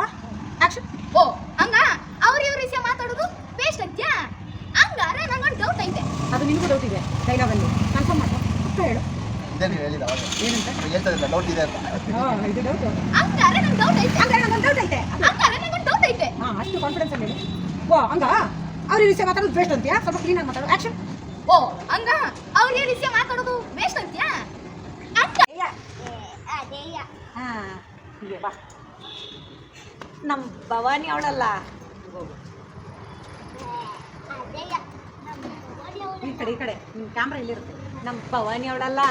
[SPEAKER 4] ಆಕ್ಷನ್
[SPEAKER 3] ಓ ಹಂಗ? ಅವ್ರ ಇವ್ರ ವಿಷಯ ಮಾತಾಡೋದು ವೇಸ್ಟ್ ಅಂತ್ಯಾ? ಹಂಗಾರೆ ನಂಗೊಂದು ಡೌಟ್ ಐತೆ.
[SPEAKER 4] ಅದು ನಿನಗೂ ಡೌಟ್ ಇದೆ ಡೈಲಾಗಲ್ಲಿ ಕನ್ಫರ್ಮ್ ಮಾಡು. ಅಷ್ಟು ಹೇಳು.
[SPEAKER 1] ಇದೇ ನೀವು ಹೇಳಿದ ಅವಾಗ
[SPEAKER 4] ಏನಂತ?
[SPEAKER 1] ಹೇಳ್ತದಿಲ್ಲ ಡೌಟ್ ಇದೆ ಅಂತ.
[SPEAKER 4] ಹಾಂ ಇದು ಡೌಟ್
[SPEAKER 3] ಹಂಗಾರೆ ನಂಗೆ ಡೌಟ್ ಐತೆ.
[SPEAKER 4] ಹಂಗಾರೆ ನಂಗೊಂದು ಡೌಟ್ ಐತೆ.
[SPEAKER 3] ಹಂಗಾರೆ ನಂಗೊಂದು ಡೌಟ್ ಐತೆ.
[SPEAKER 4] ಹಾಂ ಅಷ್ಟು ಕಾನ್ಫಿಡೆನ್ಸ್ ಹೇಳಿ. ಓ ಹಂಗ? ಅವ್ರ ಈ ವಿಷಯ ಮಾತಾಡೋದು ಬೇಸ್ಟ್ ಅಂತೀಯಾ? ಸ್ವಲ್ಪ ಕ್ಲೀನಾಗಿ ಮಾತಾಡೋ. ಆಕ್ಷನ್
[SPEAKER 3] ಓ ಹಂಗ? ಅವ್ರ ಈ ವಿಷಯ ಮಾತಾಡೋದು ವೇಸ್ಟ್ ಅಂತೀಯಾ?
[SPEAKER 2] ಅದೇಯ
[SPEAKER 4] ಹಾಂ ಹೀಗೆ ಬಾ. ನಮ್ಮ ಭವಾನಿ ಅವಳಲ್ಲ. ಈ ಕಡೆ ಈ ಕಡೆ. ನಿಮ್ಮ ಕ್ಯಾಮ್ರಾ ಇಲ್ಲಿರುತ್ತೆ. ನಮ್ಮ ಭವಾನಿ ಅವಳಲ್ಲ.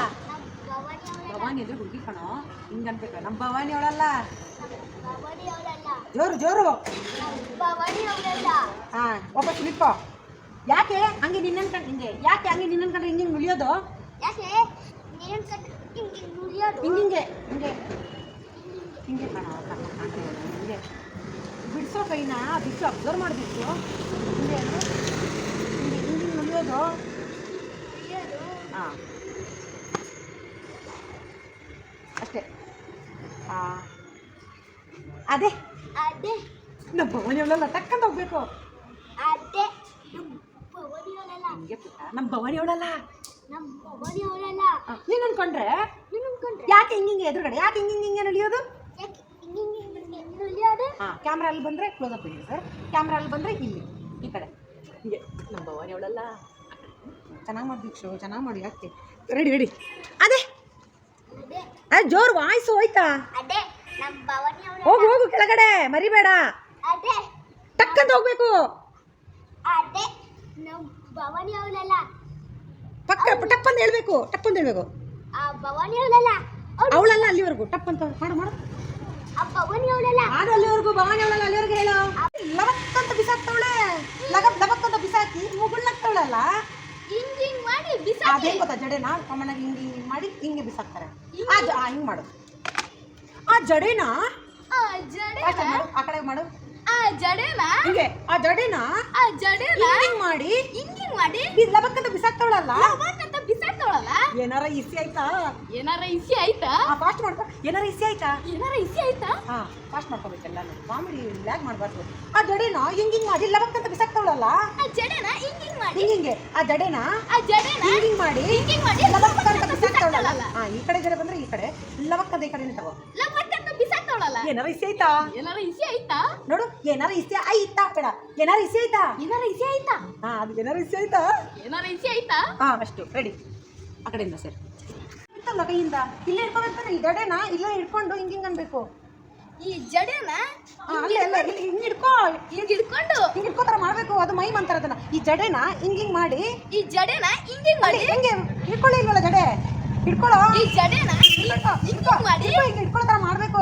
[SPEAKER 2] ಭವಾನಿ
[SPEAKER 4] ಎದುರು ಹುಡುಗಿ ಕಣೋ. ಹಿಂಗೆ ಅನ್ಬೇಕು ನಮ್ಮ ಭವಾನಿ ಅವಳಲ್ಲ. ಜೋರು ಜೋರು. ಹಾಂ ವಾಪಸ್ ನಿಂತ್ಕೋ ಯಾಕೆ? ಹಂಗೆ ನಿನ್ನ ಅನ್ಕೊಂಡು ಹಿಂಗೆ. ಯಾಕೆ ಹಂಗೆ ನಿನ್ನ ಅನ್ಕೊಂಡ್ರೆ ಹಿಂಗೆ ಹಿಂಗೆ ಉಳಿಯೋದು?
[SPEAKER 2] ಯಾಕೆ? ಹಿಂಗೆ
[SPEAKER 4] ಹಿಂಗೆ ಹಿಂಗೆ ಹಿಂಗೆ ಬಿಡಿಸೋ ಕೈನ ಬಿಟ್ಟು ಅಬ್ಸರ್ವ್ ಮಾಡಬೇಕು ಹಿಂಗೆ? ಹಿಂಗೆ ಹಿಂಗೆ ಉಳಿಯೋದು.
[SPEAKER 2] ನುಡಿಯೋದು
[SPEAKER 4] ಹಾಂ ಅಷ್ಟೇ ಹಾಂ ಅದೇ.
[SPEAKER 2] ಅದೇ.
[SPEAKER 4] ನಮ್ಮ ಭವಾನಿ ಅವಳೆಲ್ಲ ಟಕ್ಕಂತ ಹೋಗ್ಬೇಕು.
[SPEAKER 2] ಅದೇ. ನಮ್ಮ ಭವಾನಿ ಅವಳಲ್ಲ
[SPEAKER 4] ಹಿಂಗೆ ಪುಟ್ಟ ನಮ್ಮ ಭವಾನಿ ಅವಳಲ್ಲ
[SPEAKER 2] ನಮ್ಮ ಭವಾನಿ ಅವಳಲ್ಲ
[SPEAKER 4] ನೀನು ಅನ್ಕೊಂಡ್ರೆ?
[SPEAKER 2] ನೀನು ಅನ್ಕೊಂಡ್ರೆ?
[SPEAKER 4] ಯಾಕೆ ಹಿಂಗೆ ಹಿಂಗೆ ಎದುರುಗಡೆ? ಯಾಕೆ ಹಿಂಗೆ ಹಿಂಗೆ ಹಿಂಗೆ ನಡೆಯೋದು ಹಾಂ ಕ್ಯಾಮ್ರಾ ಅಲ್ಲಿ ಬಂದರೆ ಕ್ಲೋಸ್ ಅಪ್ ಇದೆ ಸರ್. ಕ್ಯಾಮ್ರಾ ಅಲ್ಲಿ ಬಂದರೆ ಇಲ್ಲಿ ಈ ಕಡೆ. ಹಿಂಗೆ ನಮ್ಮ ಭವಾನಿ ಅವಳಲ್ಲ ಚೆನ್ನಾಗಿ ಮಾಡಿ ಶೋ ಚೆನ್ನಾಗಿ ಮಾಡಿ ಯಾಕೆ? ರೆಡಿ ರೆಡಿ ಅದೇ.
[SPEAKER 2] ಅದೇ.
[SPEAKER 4] ಜೋರು ವಾಯ್ಸು ಹೋಯ್ತಾ?
[SPEAKER 2] ಅದೇ.
[SPEAKER 4] ಹೋಗು ಹೋಗು ಕೆಳಗಡೆ ಮರಿಬೇಡ. ಟಕ್ಕಂತ ಹೋಗ್ಬೇಕು. ಪಕ್ಕ ಹೇಳ್ಬೇಕು ಟಪ್ಪಂತ ಹೇಳ್ಬೇಕು.
[SPEAKER 2] ಆ ಭವಾನಿ ಅವಳಲ್ಲ
[SPEAKER 4] ಅವಳಲ್ಲ ಅಲ್ಲಿವರೆಗೂ ಟಪ್ಪಂತ ಮಾಡು ಮಾಡು.
[SPEAKER 2] ಅವಳಲ್ಲ
[SPEAKER 4] ಆಡು ಅಲ್ಲಿವರೆಗೂ ಭವಾನಿ ಅವಳಲ್ಲ ಅಲ್ಲಿವರೆಗೂ ಹೇಳು. ಲವಕ್ ಅಂತ ಬಿಸಾಕ್ತವಳೆ ಲಗಪ್ ಲಬಕ್ ಅಂತ ಬಿಸಾಕಿ
[SPEAKER 3] ಮುಗುಳ್ನಾಕ್ತವಳಲ್ಲ ಮಾಡಿ
[SPEAKER 4] ಅದೇನ್ ಗೊತ್ತಾ ಜಡೆ ಕಾಮನ್ ಆಗಿ ಹಿಂಗೆ ಹಿಂಗೆ ಮಾಡಿ ಹಿಂಗೆ ಬಿಸಾಕ್ತಾರೆ. ಅದು ಹಿಂಗ್ ಮಾಡು. ಆ ಜಡೆನ?
[SPEAKER 3] ಆ ಜಡೆ
[SPEAKER 4] ಆ ಕಡೆ ಮಾಡು
[SPEAKER 3] ಆ ಜಡೆನ?
[SPEAKER 4] ಹಿಂಗೆ ಆ ಜಡೆನ?
[SPEAKER 3] ಆ ಜಡೆನ?
[SPEAKER 4] ಹಿಂಗ್ ಮಾಡಿ.
[SPEAKER 3] ಹಿಂಗ್ ಹಿಂಗ್ ಮಾಡಿ
[SPEAKER 4] ಲಬಕ್ಕಂತ ಲಬಕ್ ಅಂತ ಬಿಸಾಕ್ತಾವಳಲ್ಲ? ಏನಾರ ಇಸಿ ಆಯ್ತಾ?
[SPEAKER 3] ಏನಾರ ಇಸಿ ಆಯ್ತಾ?
[SPEAKER 4] ಆ ಫಾಸ್ಟ್ ಮಾಡ್ಕೊ. ಏನಾರ ಇಸಿ ಆಯ್ತಾ?
[SPEAKER 3] ಏನಾರ ಇಸಿ ಆಯ್ತಾ?
[SPEAKER 4] ಹಾ ಫಾಸ್ಟ್ ಮಾಡ್ಕೋಬೇಕೆಲ್ಲ ಕಾಮಿಡಿ ಲ್ಯಾಗ್ ಮಾಡಬಾರ್ದು. ಆ ಜಡೆನ ಹಿಂಗ್ ಹಿಂಗ್ ಮಾಡಿ ಲಬಕ್ಕಂತ ಬಿಸಾಕ್ತಾವಳಲ್ಲ?
[SPEAKER 3] ಆ ಜಡೆನ ಹಿಂಗ್ ಹಿಂಗ್ ಮಾಡಿ?
[SPEAKER 4] ಹಿಂಗ್ ಹಿಂಗೆ ಆ ಜಡೆನ?
[SPEAKER 3] ಆ ಜಡೆನ
[SPEAKER 4] ಹಿಂಗ್ ಹಿಂಗ್ ಮಾಡಿ
[SPEAKER 3] ಹಿಂಗ್ ಹಿಂಗ್ ಮಾಡಿ
[SPEAKER 4] ಲಬಕ್ ಅಂತ
[SPEAKER 3] ಲಬಕ್ ಅಂತ
[SPEAKER 4] ಬಿಸಾಕ್ತವಳಲ್ಲ?
[SPEAKER 3] ಬಿಸಾಕ್ತವಳಲ್ಲ.
[SPEAKER 4] ಹಾ ಈ ಕಡೆ ಜಡೆ ಬಂದ್ರೆ ಈ ಕಡೆ. ಲಬಕ್ ಅಂತ ಈ ಕಡೆ ತಗೋ.
[SPEAKER 3] ಬಿಸಾಕ್ತವಳಲ್ಲ
[SPEAKER 4] ಏನಾರ ಇಸಿ ಆಯ್ತಾ?
[SPEAKER 3] ಏನಾರ ಇಸಿ ಆಯ್ತಾ?
[SPEAKER 4] ನೋಡು ಏನಾರ ಇಸಿ ಆಯ್ತಾ? ಬೇಡ. ಏನಾರ ಇಸಿ ಆಯ್ತಾ?
[SPEAKER 3] ಏನಾರ ಇಸಿ ಆಯ್ತಾ?
[SPEAKER 4] ಹಾ ಅದು ಏನಾರ ಇಸಿ ಆಯ್ತಾ?
[SPEAKER 3] ಏನಾರ ಇಸಿ ಆಯ್ತಾ?
[SPEAKER 4] ಹಾ ಅಷ್ಟು ರೆಡಿ ಆ ಕಡೆಯಿಂದ ಸರ್. ಇತ್ತಲ್ಲ ಕೈಯಿಂದ? ಇಲ್ಲೇ ಇಟ್ಕೋಬೇಕು ಈ ಜಡೆನ? ಇಲ್ಲೇ ಇಟ್ಕೊಂಡು ಹಿಂಗೆ ಹಿಂಗೆ ಅನ್ಬೇಕು.
[SPEAKER 3] ಈ ಜಡೆನ?
[SPEAKER 4] ಅಲ್ಲ ಅಲ್ಲೇ ಇಲ್ಲಿ ಹಿಂಗೆ ಇಟ್ಕೋ
[SPEAKER 3] ಹಿಂಗೆ ಹಿಡ್ಕೊಂಡು?
[SPEAKER 4] ಹಿಂಗ್ ಥರ ಮಾಡಬೇಕು. ಅದು ಮೈ ಅಂತಾರ ಅದನ್ನ ಈ ಜಡೆನಾ ಹಿಂಗೆ ಹಿಂಗೆ ಮಾಡಿ.
[SPEAKER 3] ಈ ಜಡೆನ ಹಿಂಗೆ ಹಿಂಗೆ ಮಾಡಿ?
[SPEAKER 4] ಹೆಂಗೆ? ಹಿಡ್ಕೊಳ್ಳಿ ಇಲ್ವಲ್ಲ ಜಡೆ? ಹಿಡ್ಕೊಳ್ಳೋ
[SPEAKER 3] ಈ ಜಡೆನ ಹಿಂಗ್
[SPEAKER 4] ಹಿಡ್ಕೊ,
[SPEAKER 3] ಮಾಡಿ?
[SPEAKER 4] ಹಿಡ್ಕೊ, ಹಿಂಗೆ ಹಿಡ್ಕೊಳ್ಳೋ ಥರ ಮಾಡ್ಬೇಕು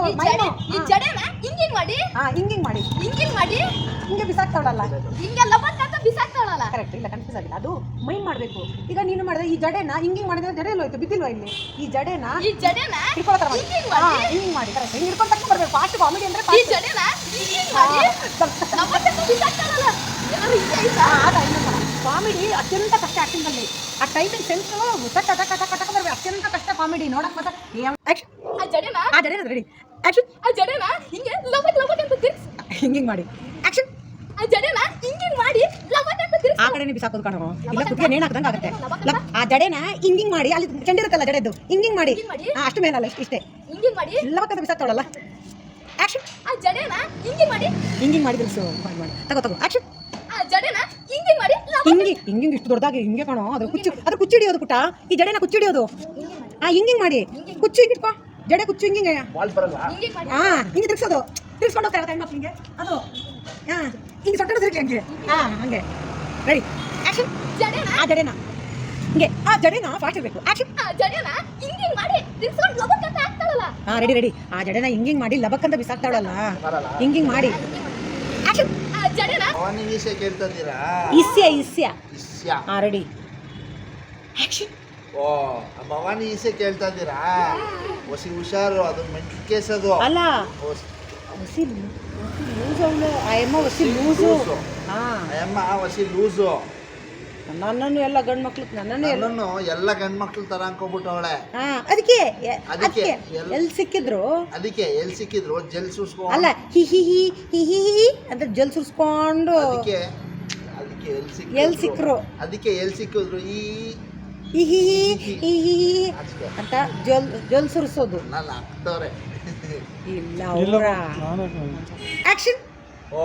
[SPEAKER 3] ಈ ಜಡೆನ ಹಿಂಗ್ ಹಿಂಗ್ ಮಾಡಿ?
[SPEAKER 4] ಹಾ ಹಿಂಗ್ ಹಿಂಗ್ ಮಾಡಿ.
[SPEAKER 3] ಹಿಂಗ್ ಹಿಂಗ್ ಮಾಡಿ?
[SPEAKER 4] ಹಿಂಗೆ ಬಿಸಾಕ್ತಾವಳಲ್ಲ.
[SPEAKER 3] ಹಿಂಗೆಲ್ಲ ಬಂದಾಗ ಅಂತ ಬಿಸಾಕ್ತಾಳಲ್ಲ
[SPEAKER 4] ಕರೆಕ್ಟ್ ಇಲ್ಲ ಕನ್ಫ್ಯೂಸ್ ಆಗಿಲ್ಲ. ಅದು ಮೈ ಮಾಡಬೇಕು. ಈಗ ನೀನು ಮಾಡಿದ್ರೆ ಈ ಜಡೆನ ಹಿಂಗ್ ಹಿಂಗ್ ಮಾಡಿದ್ರೆ ಜಡೆ ಎಲ್ಲೋಯ್ತು ಬಿದ್ದಿಲ್ವಾ ಇಲ್ಲಿ? ಈ ಜಡೆನ
[SPEAKER 3] ಈ ಜಡೆನ
[SPEAKER 4] ಹಿಡ್ಕೊಳ್ಳೋ ಥರ ಮಾಡಿ.
[SPEAKER 3] ಹಿಂಗ್ ಹಿಂಗ್
[SPEAKER 4] ಹಾ
[SPEAKER 3] ಮಾಡಿ?
[SPEAKER 4] ಹಿಂಗ್ ಕರೆಕ್ಟ್ ಹಿಂಗ್ ಹಿಡ್ಕೊಂಡು ತಕ್ಕ ಬರ್ಬೇಕು. ಫಾಸ್ಟ್ ಕಾಮಿಡಿ ಅಂದ್ರೆ
[SPEAKER 3] ಈ. ಜಡೆನ ಹಿಂಗ್ ಹಿಂಗ್ ಮಾಡಿ? ಅಂತ ಬಿಸಾಕ್ತಾಳಲ್ಲ ಏನಾರ ಇಸಿ ಆಯ್ತಾ.
[SPEAKER 4] ಕಾಮಿಡಿ ಅತ್ಯಂತ ಕಷ್ಟ ಆಕ್ಟಿಂಗ್ ಅಲ್ಲಿ. ಆ ಟೈಮಿಂಗ್ ಸೆನ್ಸ್ ಟಕ ಟಕ ಟಕ ಟಕ ಬರ್ಬೇಕು. ಅತ್ಯಂತ ಕಷ್ಟ ಕಾಮಿಡಿ. ನೋಡಕ್ ಮತ್ತೆ
[SPEAKER 3] ಆ ಜಡೆನ?
[SPEAKER 4] ಆ ಜಡೆನ ರೆಡಿ ಆಕ್ಷನ್
[SPEAKER 3] ಆ ಜಡೆನ? ಹಿಂಗೆ ಲಬಕ್ ಲಬಕ್ ಅಂತ ತಿರ್ಗ್ಸ್.
[SPEAKER 4] ಹಿಂಗ್ ಹಿಂಗ್ ಮಾಡಿ. ಆಕ್ಷನ್
[SPEAKER 3] ಆ ಜಡೆನ? ಹಿಂಗಿಂಗ್ ಮಾಡಿ ಲವಟ್ ಅಂತ ತಿರ್ಗ್ಸು.
[SPEAKER 4] ಆ ಕಡೆನೇ ಬಿಸಾಕೋದು ಕಾಣೋ. ಇಲ್ಲ ಕುತ್ತಿಗೆ ನೇಣು ಹಾಕ್ದಂಗೆ ಆಗುತ್ತೆ. ಆ ಜಡೆನ ಹಿಂಗಿಂಗ್ ಮಾಡಿ. ಅಲ್ಲಿ ಚೆಂಡಿರುತ್ತಲ್ಲ ಜಡೆದು ಹಿಂಗಿಂಗ್ ಮಾಡಿ. ಅಷ್ಟು ಮೇಲಲ್ಲ ಇಷ್ಟು ಇಷ್ಟೇ.
[SPEAKER 3] ಹಿಂಗಿಂಗ್ ಮಾಡಿ?
[SPEAKER 4] ಲವಕ್ಕಂತ ಬಿಸಾಕ್ತಾವಳಲ್ಲ ಆಕ್ಷನ್
[SPEAKER 3] ಆ ಜಡೆನ? ಹಿಂಗಿಂಗ್ ಮಾಡಿ?
[SPEAKER 4] ಹಿಂಗಿಂಗ್ ಮಾಡಿ ಬಿಡಿಸು ಮಾಡಿ ಮಾಡಿ. ತಗೋ ತಗೋ. ಆಕ್ಷನ್
[SPEAKER 3] ಆ ಜಡೆನ ಹಿಂಗಿಂಗ್ ಮಾಡಿ ಲವಟ್
[SPEAKER 4] ಹಿಂಗಿ ಹಿಂಗಿಂಗ್ ಇಷ್ಟು ದೊಡ್ಡದಾಗಿ ಹಿಂಗೆ ಕಾಣೋ? ಅದ್ರ ಕುಚ್ಚು ಅದ್ರ ಕುಚ್ಚು ಹಿಡಿಯೋದು ಪುಟ್ಟ. ಈ ಜಡೆನ ಕುಚ್ಚು ಹಿಡಿಯೋದು. ಆ ಹಿಂಗಿಂಗ್ ಮಾಡಿ. ಕುಚ್ಚು ಹಿಂಗೆ ಇಟ್ಕೋ. ಜಡೆ ಕುಚ್ಚು ಹಿಂಗೆ
[SPEAKER 1] ಬಾಲ್ ಬರಲ್ಲ.
[SPEAKER 3] ಹಿಂಗಿಂಗ್ ಮಾಡಿ.
[SPEAKER 4] ಹಾ ಹಿಂಗೆ ತಿರ್ಗ್ಸೋದು. ತಿರ್ಸ್ಕೊಂಡು ಹೋಗ್ತಾರೆ ಹೆಣ್ಮಕ್ಳಿಗೆ ಅದು. ಹಾ ಹಿಂಗೆ ಸೊಟ್ಟ ತಿರ್ಗಿ ಹಂಗೆ. ಹಾ ಹಂಗೆ. ರೆಡಿ ಆಕ್ಷನ್
[SPEAKER 3] ಜಡೆನ.
[SPEAKER 4] ಆ ಜಡೆನ. ಹಿಂಗೆ. ಆ ಜಡೆನ ಫಾಸ್ಟ್ ಇರಬೇಕು. ಆಕ್ಷನ್
[SPEAKER 3] ಆ ಜಡೆನ ಹಿಂಗಿಂಗ್ ಮಾಡಿ ತಿರ್ಸ್ಕೊಂಡು ಲವಟ್ ಅಂತ ಆಗ್ತಾಳಲ್ಲ
[SPEAKER 4] ಹಾ ರೆಡಿ ರೆಡಿ ಆ ಜಡೆನ ಹಿಂಗಿಂಗ್ ಮಾಡಿ ಲಬಕ್ಕಂತ ಬಿಸಾಕ್ತಾಳಲ್ಲ. ಹಿಂಗಿಂಗ್ ಮಾಡಿ.
[SPEAKER 1] ಭವಾನಿ ವಿಷಯ ಕೇಳ್ತದ್ದೀರಾ
[SPEAKER 4] ಇಸ್ಯ ಇಸ್ಯ
[SPEAKER 1] ಇಷ್ಯ
[SPEAKER 4] ಹಾ ರೆಡಿ ಆಕ್ಷನ್
[SPEAKER 1] ಓ ಆ ಭವಾನಿ ಈಸೆ ಕೇಳ್ತಾ ಇದ್ದೀರಾ ಹೊಸಿ ಹುಷಾರು ಅದು ಮೆಂಟಲ್ ಕೇಸ್ ಅದು
[SPEAKER 4] ಅಲ್ಲ
[SPEAKER 1] ಹೊಸ್-
[SPEAKER 4] ಲೂಸ್ ಅವಳು ಆ ಎಮ್ಮ ಹೊಸಿ ಲೂಸು. ಹಾ.
[SPEAKER 1] ಅಯ್ಯಮ್ಮ ಹೊಸಿ ಲೂಸು.
[SPEAKER 4] ನನ್ನನ್ನು ಎಲ್ಲ ಗಂಡು ಮಕ್ಳು ನನ್ನನ್ನು ಎಲ್ಲ
[SPEAKER 1] ನನ್ನನ್ನು ಎಲ್ಲ ಗಂಡ್ಮಕ್ಳು ತರ ಅನ್ಕೋಬಿಟ್ಟವಳೆ
[SPEAKER 4] ಹಾ ಅದಕ್ಕೆ
[SPEAKER 1] ಅದಕ್ಕೆ ಎಲ್-
[SPEAKER 4] ಎಲ್ಲಿ ಸಿಕ್ಕಿದ್ರು
[SPEAKER 1] ಅದಕ್ಕೆ ಎಲ್ಲಿ ಸಿಕ್ಕಿದ್ರು ಜಲ್ ಸುಸ್ಕೊ
[SPEAKER 4] ಅಲ್ಲ ಹಿ ಹಿ ಹಿ ಹಿ ಹಿ ಹಿ ಅಂತ ಜಲ್ ಸುರ್ಸ್ಕೊಂಡು
[SPEAKER 1] ಅದಕ್ಕೆ ಅದಕ್ಕೆ ಎಲ್ಲಿ ಸಿಕ್ಕಿದ್ರು
[SPEAKER 4] ಎಲ್ ಸಿಕ್ರು?
[SPEAKER 1] ಅದಕ್ಕೆ ಎಲ್ಲಿ ಸಿಕ್ಕಿದ್ರು ಈ
[SPEAKER 4] ಹಿ ಹಿ ಹಿ ಹಿ ಹಿ ಹಿ
[SPEAKER 1] ಅಷ್ಟೇ
[SPEAKER 4] ಅಂತ ಜಲ್ ಜಲ್ ಸುರಿಸೋದು
[SPEAKER 1] ನನ್ನ ಹಾಕ್ತವ್ರೆ
[SPEAKER 4] ಇಲ್ಲ ಅವರ ಆಕ್ಷನ್
[SPEAKER 1] ಓ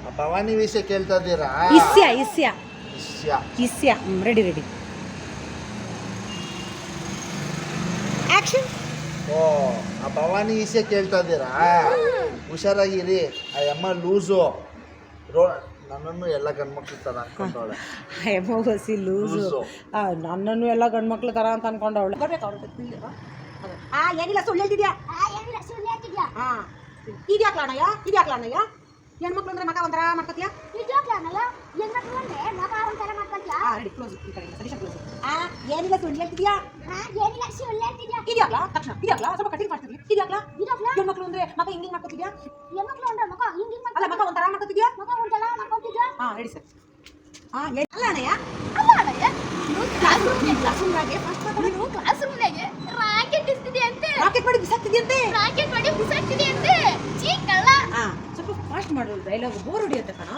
[SPEAKER 1] ಆ ಭವಾನಿ ವಿಷಯ ಕೇಳ್ತಾ ಇದ್ದೀರಾ
[SPEAKER 4] issue
[SPEAKER 1] issue
[SPEAKER 4] issue. Ready ready action
[SPEAKER 1] ಓ ಆ ಭವಾನಿ ವಿಷಯ ಕೇಳ್ತಾ ಇದ್ದೀರಾ? ಹುಷಾರಾಗಿರಿ. ಆ ಅಮ್ಮ ಲೂಸು. ರೋ ನನ್ನನ್ನು ಎಲ್ಲ ಗಂಡ್ಮಕ್ಳು ತರ ಅನ್ಕೊಂಡವಳೆ.
[SPEAKER 4] ಅಮ್ಮ ಹೊಸಿ ಲೂಸು.
[SPEAKER 1] ಲೂಸು.
[SPEAKER 4] ನನ್ನನ್ನು ಎಲ್ಲ ಗಂಡು ಮಕ್ಳು ತರ ಅಂತ ಅನ್ಕೊಂಡವಳು. ಆ ಏನಿಲ್ಲ ಸುಳ್ಳು ಹೇಳ್ತಿದ್ಯಾ?
[SPEAKER 2] ಆ, ಏನಿಲ್ಲ ಸುಳ್ಳು ಹೇಳ್ತಿದ್ಯಾ?
[SPEAKER 4] ಹಾ ಇದ್ಯಾಕ್ಲಾಣಯ್ಯ ಇದ್ಯಾಕ್ಲಾಣಯ್ಯ ಹೆಣ್ಮಕ್ಳು ಅಂದ್ರೆ ಮಗ ಒಂಥರ ಮಾಡ್ಕೊತೀಯಾ?
[SPEAKER 2] ನಿಜವಾಗ್ಲೂ ಹೆಣ್ಮಕ್ಳು ಅಂದ್ರೆ ಮಗ ಒಂಥರ ಮಾಡ್ಕೊಂತೀಯಾ?
[SPEAKER 4] ಆ ರೆಡಿ ಕ್ಲೋಸ್ ಈ ಕಡೆ ಕ್ಲೋಸ್ ಆ ಏನಿಲ್ಲ ಸುಳ್ಳು ಹೇಳ್ತಿದ್ಯಾ?
[SPEAKER 2] ಹಾ ಏನಿಲ್ಲ ಸುಳ್ಳು ಹೇಳ್ತಿದ್ಯಾ?
[SPEAKER 4] ಇದ್ಯಾಕ್ಲಾ ತಕ್ಷಣ ಇದ್ಯಾಕ್ಲಾ ಸ್ವಲ್ಪ ಹೆಣ್ಮಕ್ಳು ಅಂದ್ರೆ ಮಗ ಹಿಂಗಿಂಗ್ ಮಾಡ್ಕೊತಿದ್ಯಾ?
[SPEAKER 2] ಹೆಣ್ಮಕ್ಳು ಅಂದ್ರೆ ಮಗ ಹಿಂಗೆ ಹಿಂಗ್
[SPEAKER 4] ಅಲ್ಲ ಮಗ ಒಂಥರ ಮಾಡ್ಕೊತಿದ್ಯಾ?
[SPEAKER 2] ಮಗ ಒಂಥರ ಮಾಡ್ಕೊಂತಿದ್ಯಾ?
[SPEAKER 4] ಹಾ ರೆಡಿ ಸರ್ ಹಾ ಏನ್ ಅಲ್ಲ ಅಣ್ಣಯ್ಯ.
[SPEAKER 3] ಅಲ್ಲ ಅಣ್ಣಯ್ಯ ನೀವು ಕ್ಲಾಸ್ ರೂಮ್ನಾಗೆ ಕ್ಲಾಸ್ ರೂಮ್ನಾಗೆ ನೀವು ಕ್ಲಾಸ್ ರಾಕೆಟ್ ಇರ್ತಿದೆ ಅಂತೆ
[SPEAKER 4] ರಾಕೆಟ್ ಮಾಡಿ ಬಿಸಾಕ್ತಿದ್ಯಂತೆ.
[SPEAKER 3] ರಾಕೆಟ್ ಮಾಡಿ ಬಿಸಾಕ್ತಿದೆ ಅಂತೆ
[SPEAKER 4] ಹಾ. ಸ್ವಲ್ಪ ಫಾಸ್ಟ್ ಮಾಡೋದು ಡೈಲಾಗ್ ಬೋರ್ ಹೊಡಿಯುತ್ತೆ ಕಣ.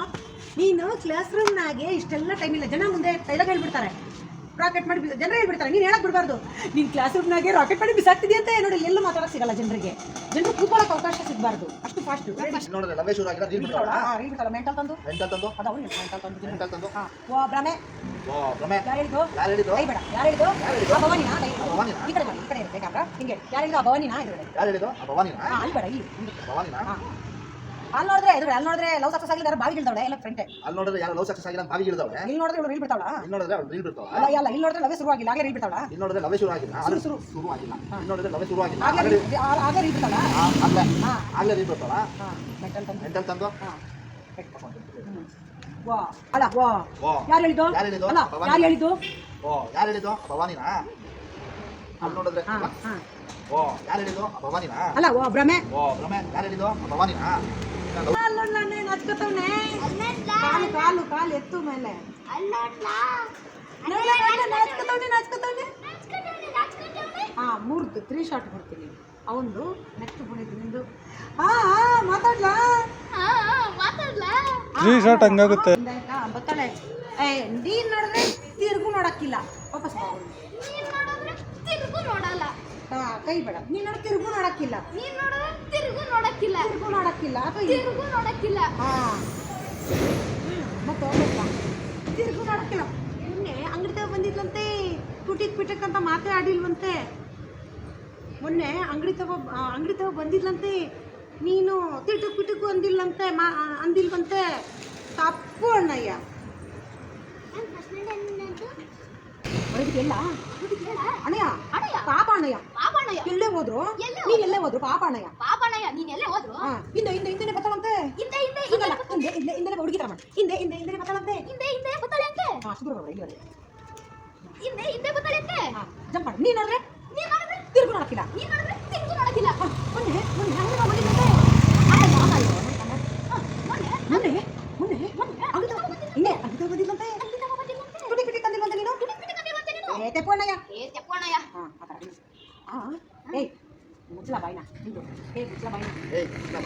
[SPEAKER 4] ನೀನು ಕ್ಲಾಸ್ ರೂಮ್ನಾಗೆ ಇಷ್ಟೆಲ್ಲ ಟೈಮ್ ಇಲ್ಲ. ಜನ ಮುಂದೆ ಡೈಲಾಗ್ ಹೇಳ್ಬಿಡ್ತಾರೆ. ರಾಕೆಟ್ ಮಾಡಿ ಜನರು ಹೇಳ್ಬಿಡ್ತಾರೆ. ನೀನು ಹೇಳಕ್ ಬಿಡಬಾರ್ದು. ನೀನು ಕ್ಲಾಸ್ ರೂಮ್ನಾಗೆ ರಾಕೆಟ್ ಮಾಡಿ ಬಿಸಾಕ್ತಿದ್ಯಂತೆ ನೋಡಿ ಎಲ್ಲೂ ಮಾತಾಡಕ್ ಸಿಗಲ್ಲ ಜನರಿಗೆ. ಜನರು ಕೂತ್ಕೊಳ್ಳೋಕೆ ಅವಕಾಶ ಸಿಗಬಾರ್ದು. ಅಷ್ಟು ಫಾಸ್ಟ್ ಮೆಂಟಲ್ ತಂದು?
[SPEAKER 1] ಮೆಂಟಲ್ ತಂದು?
[SPEAKER 4] ಅದು ಅವ್ನು ಮೆಂಟಲ್ ತಂದು
[SPEAKER 1] ಮೆಂಟಲ್ ತಂದು?
[SPEAKER 4] ಹಾ. ಓ ಭ್ರಮೆ.
[SPEAKER 1] ಓ ಭ್ರಮೆ.
[SPEAKER 4] ಯಾರು ಕೈ ಬೇಡ. ಯಾರು? ಆ ಭವಾನಿನ? ಈ ಕಡೆ ಮಾಡಿ ಈ ಕಡೆ ಇರುತ್ತೆ ಕ್ಯಾಮ್ರಾ ಹಿಂಗೆ ಯಾರು ಹೇಳಿದ್ದು? ಆ ಭವಾನಿನ? ಎದುರುಗಡೆ
[SPEAKER 1] ಯಾರು ಆ ಭವಾನಿನ?
[SPEAKER 4] ಹಾ ಅಲ್ಲಿ ಬೇಡ ಇಲ್ಲಿ. ಮುಂದೆ.
[SPEAKER 1] ಭವಾನಿನ?
[SPEAKER 4] ಹಾ. ಅಲ್ಲಿ ನೋಡಿದ್ರೆ ಎದುರು ಅಲ್ಲಿ ನೋಡಿದ್ರೆ ಲವ್ ಸಕ್ಸಸ್ ಆಗಿದ್ದಾರೆ ಬಾವಿ ಇಳ್ದವಳೆ. ಎಲ್ಲ ಫ್ರಂಟೆ
[SPEAKER 1] ಅಲ್ಲಿ ನೋಡಿದ್ರೆ ಯಾರು ಲವ್ ಸಕ್ಸಸ್ ಆಗಿಲ್ಲ ಬಾವಿ ಬಾವಿಗೆ
[SPEAKER 4] ಇಲ್ಲಿ ನೋಡಿದ್ರೆ ಇವಳು ರೀಲ್ ಬಿಡ್ತಾವಳ?
[SPEAKER 1] ಇಲ್ಲಿ ನೋಡಿದ್ರೆ ಅವಳು ರೀಲ್ ಬಿಡ್ತಾವ
[SPEAKER 4] ಅಲ್ಲ ಅಲ್ಲ ಇಲ್ಲಿ ನೋಡಿದ್ರೆ ಲವೇ ಶುರು ಆಗಿಲ್ಲ ಆಗಲೇ ರೀಲ್ ಬಿಡ್ತಾವಳ?
[SPEAKER 1] ಇಲ್ಲಿ ನೋಡಿದ್ರೆ ಲವೇ ಶುರು ಆಗಿಲ್ಲ
[SPEAKER 4] ಶುರು, ಶುರು.
[SPEAKER 1] ಶುರು ಆಗಿಲ್ಲ ಇಲ್ಲಿ ನೋಡಿದ್ರೆ ಲವೇ ಶುರು ಆಗಿಲ್ಲ
[SPEAKER 4] ಆಗಲೇ
[SPEAKER 1] ಆಗಲೇ
[SPEAKER 4] ಆಗಲೇ ರೀಲ್ ಬಿಡ್ತಾವಳ?
[SPEAKER 1] ಆಗ್ಲೇ
[SPEAKER 4] ಆಗಲೇ
[SPEAKER 1] ಆಗ್ಲೇ ರೀಲ್ ಬಿಡ್ತಾವ
[SPEAKER 4] ಹಾ ಮೆಂಟಲ್ ತಂದು.
[SPEAKER 1] ಮೆಂಟಲ್ ತಂದು.
[SPEAKER 4] ವಾ ಅಲ್ಲ ವಾ. ಯಾರು ಹೇಳಿದ್ದು?
[SPEAKER 1] ಯಾರು ಹೇಳಿದ್ದು?
[SPEAKER 4] ಅಲ್ಲ ಯಾರು ಹೇಳಿದ್ದು?
[SPEAKER 1] ಓ ಯಾರು ಹೇಳಿದ್ದು? ಭವಾನಿನಾ? ಅಲ್ಲಿ ನೋಡಿದ್ರೆ ಓ ಯಾರು ಹೇಳಿದ್ದು? ಭವಾನಿನಾ?
[SPEAKER 4] ಅಲ್ಲ ಓ ಭ್ರಮೆ.
[SPEAKER 1] ಓ ಭ್ರಮೆ. ಯಾರು ಹೇಳಿದ್ದು? ಭವಾನಿನಾ?
[SPEAKER 4] ಕಾಲು ಕಾಲು ಕಾಲು ಎತ್ತು ಮೇಲೆ ಹಾ ಮೂರ್ದು ತ್ರೀ ಶಾಟ್ ಬರ್ತೀನಿ ಅವನು ನೆಕ್ಸ್ಟ್ ಬಂದಿದ್ದು ನಿಂದು ಹಾ ಹಾ ಮಾತಾಡ್ಲಾ
[SPEAKER 3] ಹಾ ಮಾತಾಡ್ಲಾ
[SPEAKER 5] ತ್ರೀ ಶಾಟ್ ಹಂಗಾಗುತ್ತೆ
[SPEAKER 4] ಆಯ್ತಾ ಬತ್ತಾಳೆ ಏ ನೀನ್ ನೋಡಿದ್ರೆ ತಿರ್ಗು ನೋಡಕ್ಕಿಲ್ಲ. ವಾಪಸ್
[SPEAKER 3] ತಿರುಗು ನೋಡಲ್ಲ.
[SPEAKER 4] ಹಾ ಕೈ ಬೇಡ. ನೀನ್ ತಿರುಗು ತಿರ್ಗು ನೋಡಕ್ಕಿಲ್ಲ.
[SPEAKER 3] ನೀನ್ ನೋಡಿದ್ರೆ ತಿರುಗು ನೋಡಕ್ಕಿಲ್ಲ.
[SPEAKER 4] ತಿರುಗು ನೋಡಕ್ಕಿಲ್ಲ
[SPEAKER 3] ತಿರುಗು ನೋಡಕ್ಕಿಲ್ಲ.
[SPEAKER 4] ಹಾ. ಮತ್ತೆ ಹೋಗ್ಬೇಕಾ? ತಿರ್ಗು ನೋಡಕ್ಕಿಲ್ಲ. ಮೊನ್ನೆ ಅಂಗಡಿದಾಗ ಬಂದಿದ್ಲಂತೆ ತುಟಿಕ್ ಪಿಟಕ್ ಅಂತ ಮಾತೇ ಆಡಿಲ್ವಂತೆ. ಮೊನ್ನೆ ಅಂಗಡಿ ತಗೋ ಅಂಗಡಿ ತಗೋ ಬಂದಿದ್ಲಂತೆ. ನೀನು ತಿಟಕ್ ಪಿಟಕು ಅಂದಿಲ್ಲಂತೆ ಮಾ ಅಂದಿಲ್ವಂತೆ. ತಪ್ಪು ಅಣ್ಣಯ್ಯ.
[SPEAKER 2] ನಾನು ಫಸ್ಟ್ ಏನಂತು
[SPEAKER 4] ಹೊರಗಿದೆಲ್ಲ ಅಣ್ಣಯ್ಯ
[SPEAKER 3] ಅಣ್ಣಯ್ಯ.
[SPEAKER 4] ಪಾಪ ಅಣ್ಣಯ್ಯ
[SPEAKER 3] ಪಾಪಣ್ಣಯ್ಯ
[SPEAKER 4] ಎಲ್ಲೇ ಹೋದ್ರು
[SPEAKER 3] ಎಲ್ಲೇ
[SPEAKER 4] ನೀನ್ ಎಲ್ಲೇ ಹೋದ್ರು ಪಾಪ ಅಣ್ಣಯ್ಯ
[SPEAKER 3] ಪಾಪಣ್ಣಯ್ಯ ನೀನ್ ಎಲ್ಲೇ ಹೋದ್ರು
[SPEAKER 4] ಹಾ ಹಿಂದೆ ಹಿಂದೆ ಹಿಂದೆ ಬರ್ತಾಳಂತೆ
[SPEAKER 3] ಹಿಂದೆ ಹಿಂದೆ
[SPEAKER 4] ಹಿಂದಲ್ಲ ಹಿಂದೆ ಹಿಂದೆ ಹಿಂದೆ ಹುಡುಗಿ ತರ ಮಾಡಿ ಹಿಂದೆ ಹಿಂದೆ ಹಿಂದೆ ಬರ್ತಾಳಂತೆ
[SPEAKER 3] ಹಿಂದೆ ಹಿಂದೆ ಬತ್ತಾಳೆ ಅಂತೆ
[SPEAKER 4] ಹಾ ಶುರು ಇಲ್ಲಿ ಬರ್ರಿ.
[SPEAKER 3] ಹಿಂದೆ ಹಿಂದೆ ಬತ್ತಾಳೆ ಅಂತೆ
[SPEAKER 4] ಹಾ ಜಂಪ್ ಮಾಡಿ ನೀನ್ ನೋಡ್ರೆ
[SPEAKER 3] ನೀನ್ ನೋಡಿದ್ರೆ
[SPEAKER 4] ತಿರ್ಗು ನೋಡಕ್ಕಿಲ್ಲ
[SPEAKER 3] ನೀನ್ ನೋಡಿದ್ರೆ ತಿರುಗು ನೋಡಕ್ಕಿಲ್ಲ
[SPEAKER 4] ಹಾ, ಮೊನ್ನೆ ಮೊನ್ನೆ ಅಂಗಡಿ ತಗೋ ಬಂದಿದ್ಲಂತೆ ಆಯ್ತು, ಆಯ್ತು,
[SPEAKER 3] ಹಾ, ಮೊನ್ನೆ
[SPEAKER 4] ಮೊನ್ನೆ ಮೊನ್ನೆ ಮೊನ್ನೆ ಅಂಗಡಿ ತಗೋ ಹಿಂಗೆ ಅಂಗಡಿ ತಗೋ ಬಂದಿದ್ಲಂತೆ
[SPEAKER 3] ಅಲ್ಲಿ ತಗೋ ಬಂದಿದ್ಲಂತೆ.
[SPEAKER 4] ತುಟಿ ಪಿಟಿ ಕಂದಿಲ್ವಂತೆ ನೀನು
[SPEAKER 3] ಪಿಟಿ ಪಿಟಿ ಕಂಡಿಲ್ವಂತೆ ನೀನು.
[SPEAKER 4] ಏ ತೆಪ್ಪು ಅಣ್ಣಯ್ಯ
[SPEAKER 3] ಏ ತೆಪ್ಪಣ್ಣಯ್ಯ
[SPEAKER 4] ಹಾ ಆ ಥರ. ಹೇಳು. ಆ ಏಯ್ ಮುಚ್ಚಲ ಬಾಯ್ನ ಏ ಮುಚ್ಚಲ ಬಾಯ್ನ.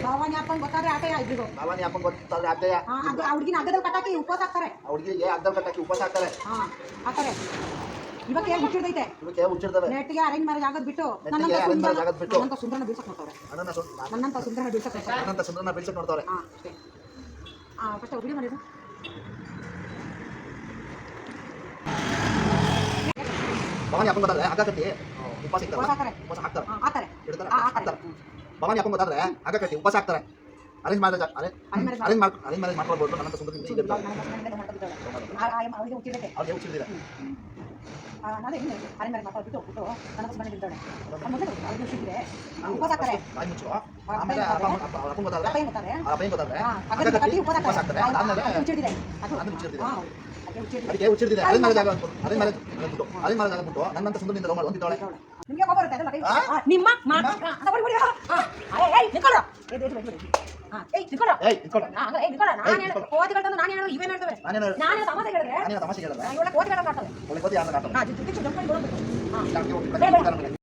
[SPEAKER 4] ಭಾವನೆ ಅಪ್ಪಂಗೆ ಗೊತ್ತಾದ್ರೆ ಆಟಯ ಇಬ್ರಿಗೂ
[SPEAKER 1] ಭವಾನಿ ಗೊತ್ತಾದ್ರೆ
[SPEAKER 4] ಆ ಹುಡುಗಿನ ಕಟ್ಟಾಕಿ ಉಪವಾಸ ಹಾಕ್ತಾರೆ.
[SPEAKER 1] ಹುಡುಗಿಗೆ ಅರ್ಧ ಕಟ್ಟಾಕಿ ಉಪವಾಸ ಹಾಕ್ತಾರೆ.
[SPEAKER 4] ಹಾ ಹಾಕ್ತಾರೆ. ಇವಕ್ಕೆ ಏನು ಹುಚ್ಚಿಡ್ದೈತೆ?
[SPEAKER 1] ಇವಕ್ಕೆ ಹುಚ್ಚಿಡ್ತವೆ
[SPEAKER 4] ನೆಟ್ಟಿಗೆ ಅರೇಂಜ್ ಮ್ಯಾರೇಜ್ ಆಗೋದು ಬಿಟ್ಟು
[SPEAKER 1] marriage ಬಿಟ್ಟು.
[SPEAKER 4] ನನ್ನಂತ ಸುಂದರನ ಬೀಳ್ಸಕ್ ನೋಡ್ತಾರೆ ನನ್ನಂತ ಸುಂದರನ ಬೀಳ್ಸಕ್ ನೋಡ್ತಾರೆ
[SPEAKER 1] ನನ್ನಂತ ಸುಂದರನ ಬೀಳ್ಸಕ್ ನೋಡ್ತಾವ್ರೆ.
[SPEAKER 4] ಹಾಂ ಅಷ್ಟೇ. ಹಾಂ ಫಸ್ಟ್ ವಿಡಿಯೋ ಮಾಡಿದ್ರು
[SPEAKER 1] ಭವಾನಿ ಅಪ್ಪಂಗೆ ಗೊತ್ತಾದ್ರೆ ಹಗ್ಗ ಕಟ್ಟಿ ಉಪವಾಸ ಇರ್ತಾರೆ
[SPEAKER 4] ಉಪವಾಸ ಹಾಕ್ತಾರೆ.
[SPEAKER 1] ಹಾಕ್ತಾರೆ? ಇಡ್ತಾರೆ ಹಾಕ್ತಾರೆ. ಭವಾನಿ ಅಪ್ಪಂಗೆ ಗೊತ್ತಾದ್ರೆ ಹಗ್ಗ ಕಟ್ಟಿ ಉಪವಾಸ ಹಾಕ್ತಾರೆ. ಅರೇಂಜ್ ಮ್ಯಾರೇಜ್
[SPEAKER 4] ಅರೇಂಜ್
[SPEAKER 1] ಅರೇಂಜ್ ಮಾಡಿ ಅರೇಂಜ್ ಮ್ಯಾರೇಜ್ ಮಾಡ್ಕೊಳ್ಬೋದು. ನನ್ನಂತ
[SPEAKER 4] ಸುಂದರ
[SPEAKER 1] ಅವ್ರಿಗೆ ಹುಚ್ಚಿಡಿದೆ
[SPEAKER 4] ನಾನು ಹೆಂಗೆ ಅರೇಂಜ್ ಮ್ಯಾರೇಜ್ ಮಾಡ್ಕೊಂಡು ಬಿಟ್ಟು ಹೋಗ್ಬಿಟ್ಟು ನನ್ನ ಮನೆ ಬಿದ್ದಾಳೆ ಮೊದಲು ಅವ್ರಿಗೆ ಹುಚ್ಚಿದ್ರೆ ಉಪವಾಸ ಹಾಕ್ತಾರೆ.
[SPEAKER 1] ಆಮೇಲೆ ಗೊತ್ತಾದ್ರೆ? ಗೊತ್ತಾದ್ರೆ? ಹಗ್ಗ ಕಟ್ಟಿ
[SPEAKER 4] ಉಪವಾಸ ಹಾಕ್ತಾರೆ.
[SPEAKER 1] ಹಾಕ್ತಾರೆ.
[SPEAKER 4] ಅದು ಹುಚ್ಚಿಡಿದೆ ಅದು
[SPEAKER 1] ಅದು ಹುಚ್ಚಿಡ್ದಿದೆ.
[SPEAKER 4] ಹಾಂ ಅದಕ್ಕೆ ಹುಚ್ಚಿಡಿದೆ
[SPEAKER 1] ಅದಕ್ಕೆ ಹುಚ್ಚಿಡ್ತಿದೆ ಅರೇಂಜ್ ಮ್ಯಾರೇಜ್ ಆಗ ಅರೇಂಜ್ ಮ್ಯಾರೇಜ್ ಅಂದ್ಬಿಟ್ಟು ಅರೇಂಜ್ ಮ್ಯಾರೇಜ್ ಆಗ್ಬಿಟ್ಟು ನನ್ನಂತ ಸುಂದರದಿಂದ ಲವ್ ಮಾಡಿ ಹೊಂದಿದ್ದಾಳೆ
[SPEAKER 4] ನಿಮಗೆ ಕೋಪ ಬರುತ್ತೆ ಅದಲ್ಲ ಕೈ
[SPEAKER 1] ಆ?
[SPEAKER 4] ಆ, ನಿಮ್ಮ ಮಾ ಆ, ತಗೊಳ್ಳಿ ಬಿಡಿ ಆ, ಆ, ಏಯ್, ಏಯ್ ನಿಂತ್ಕೊಳ್ಳು. ಏಯ್, ಏಯ್, ಏಯ್, ಏಯ್, ಆ, ಏಯ್ ನಿಂತ್ಕೊಳ್ಳು.
[SPEAKER 1] ಏಯ್ ಇಟ್ಕೊಂಡು
[SPEAKER 4] ಆ, ಹಂಗ, ಏಯ್ ನಿಂತ್ಕೊಳ್ಳು. ನಾನು
[SPEAKER 1] ಏಯ್,
[SPEAKER 4] ಹೇಳೋದು,
[SPEAKER 1] ನಿಂತ್ಕೊಳ್ಳು.
[SPEAKER 4] ಕೋತಿಗಳು ತಂದು ನಾನು ಹೇಳೋದು ಇವೇನು ಹೇಳ್ತವೆ
[SPEAKER 1] ನಾನೇನು ಹೇಳ
[SPEAKER 4] ನಾನು ತಮಾಷೆ ಹೇಳಿದ್ರೆ
[SPEAKER 1] ನಾನೇನು ತಮಾಷೆ ಹೇಳಿದ್ರೆ
[SPEAKER 4] ಇವಳ ಕೋತಿಗಳ ಕಾಡ್ತವೆ
[SPEAKER 1] ಒಳ್ಳೆ ಕೋತಿ ಯಾರನ್ನ ಕಾಟಲ್ಲ
[SPEAKER 4] ಹಾ ಜುಟ್ಟು ಜುಟ್ಟು ಜಂಪ್ ಮಾಡಿ ಬಿಡೋದು ಹಾ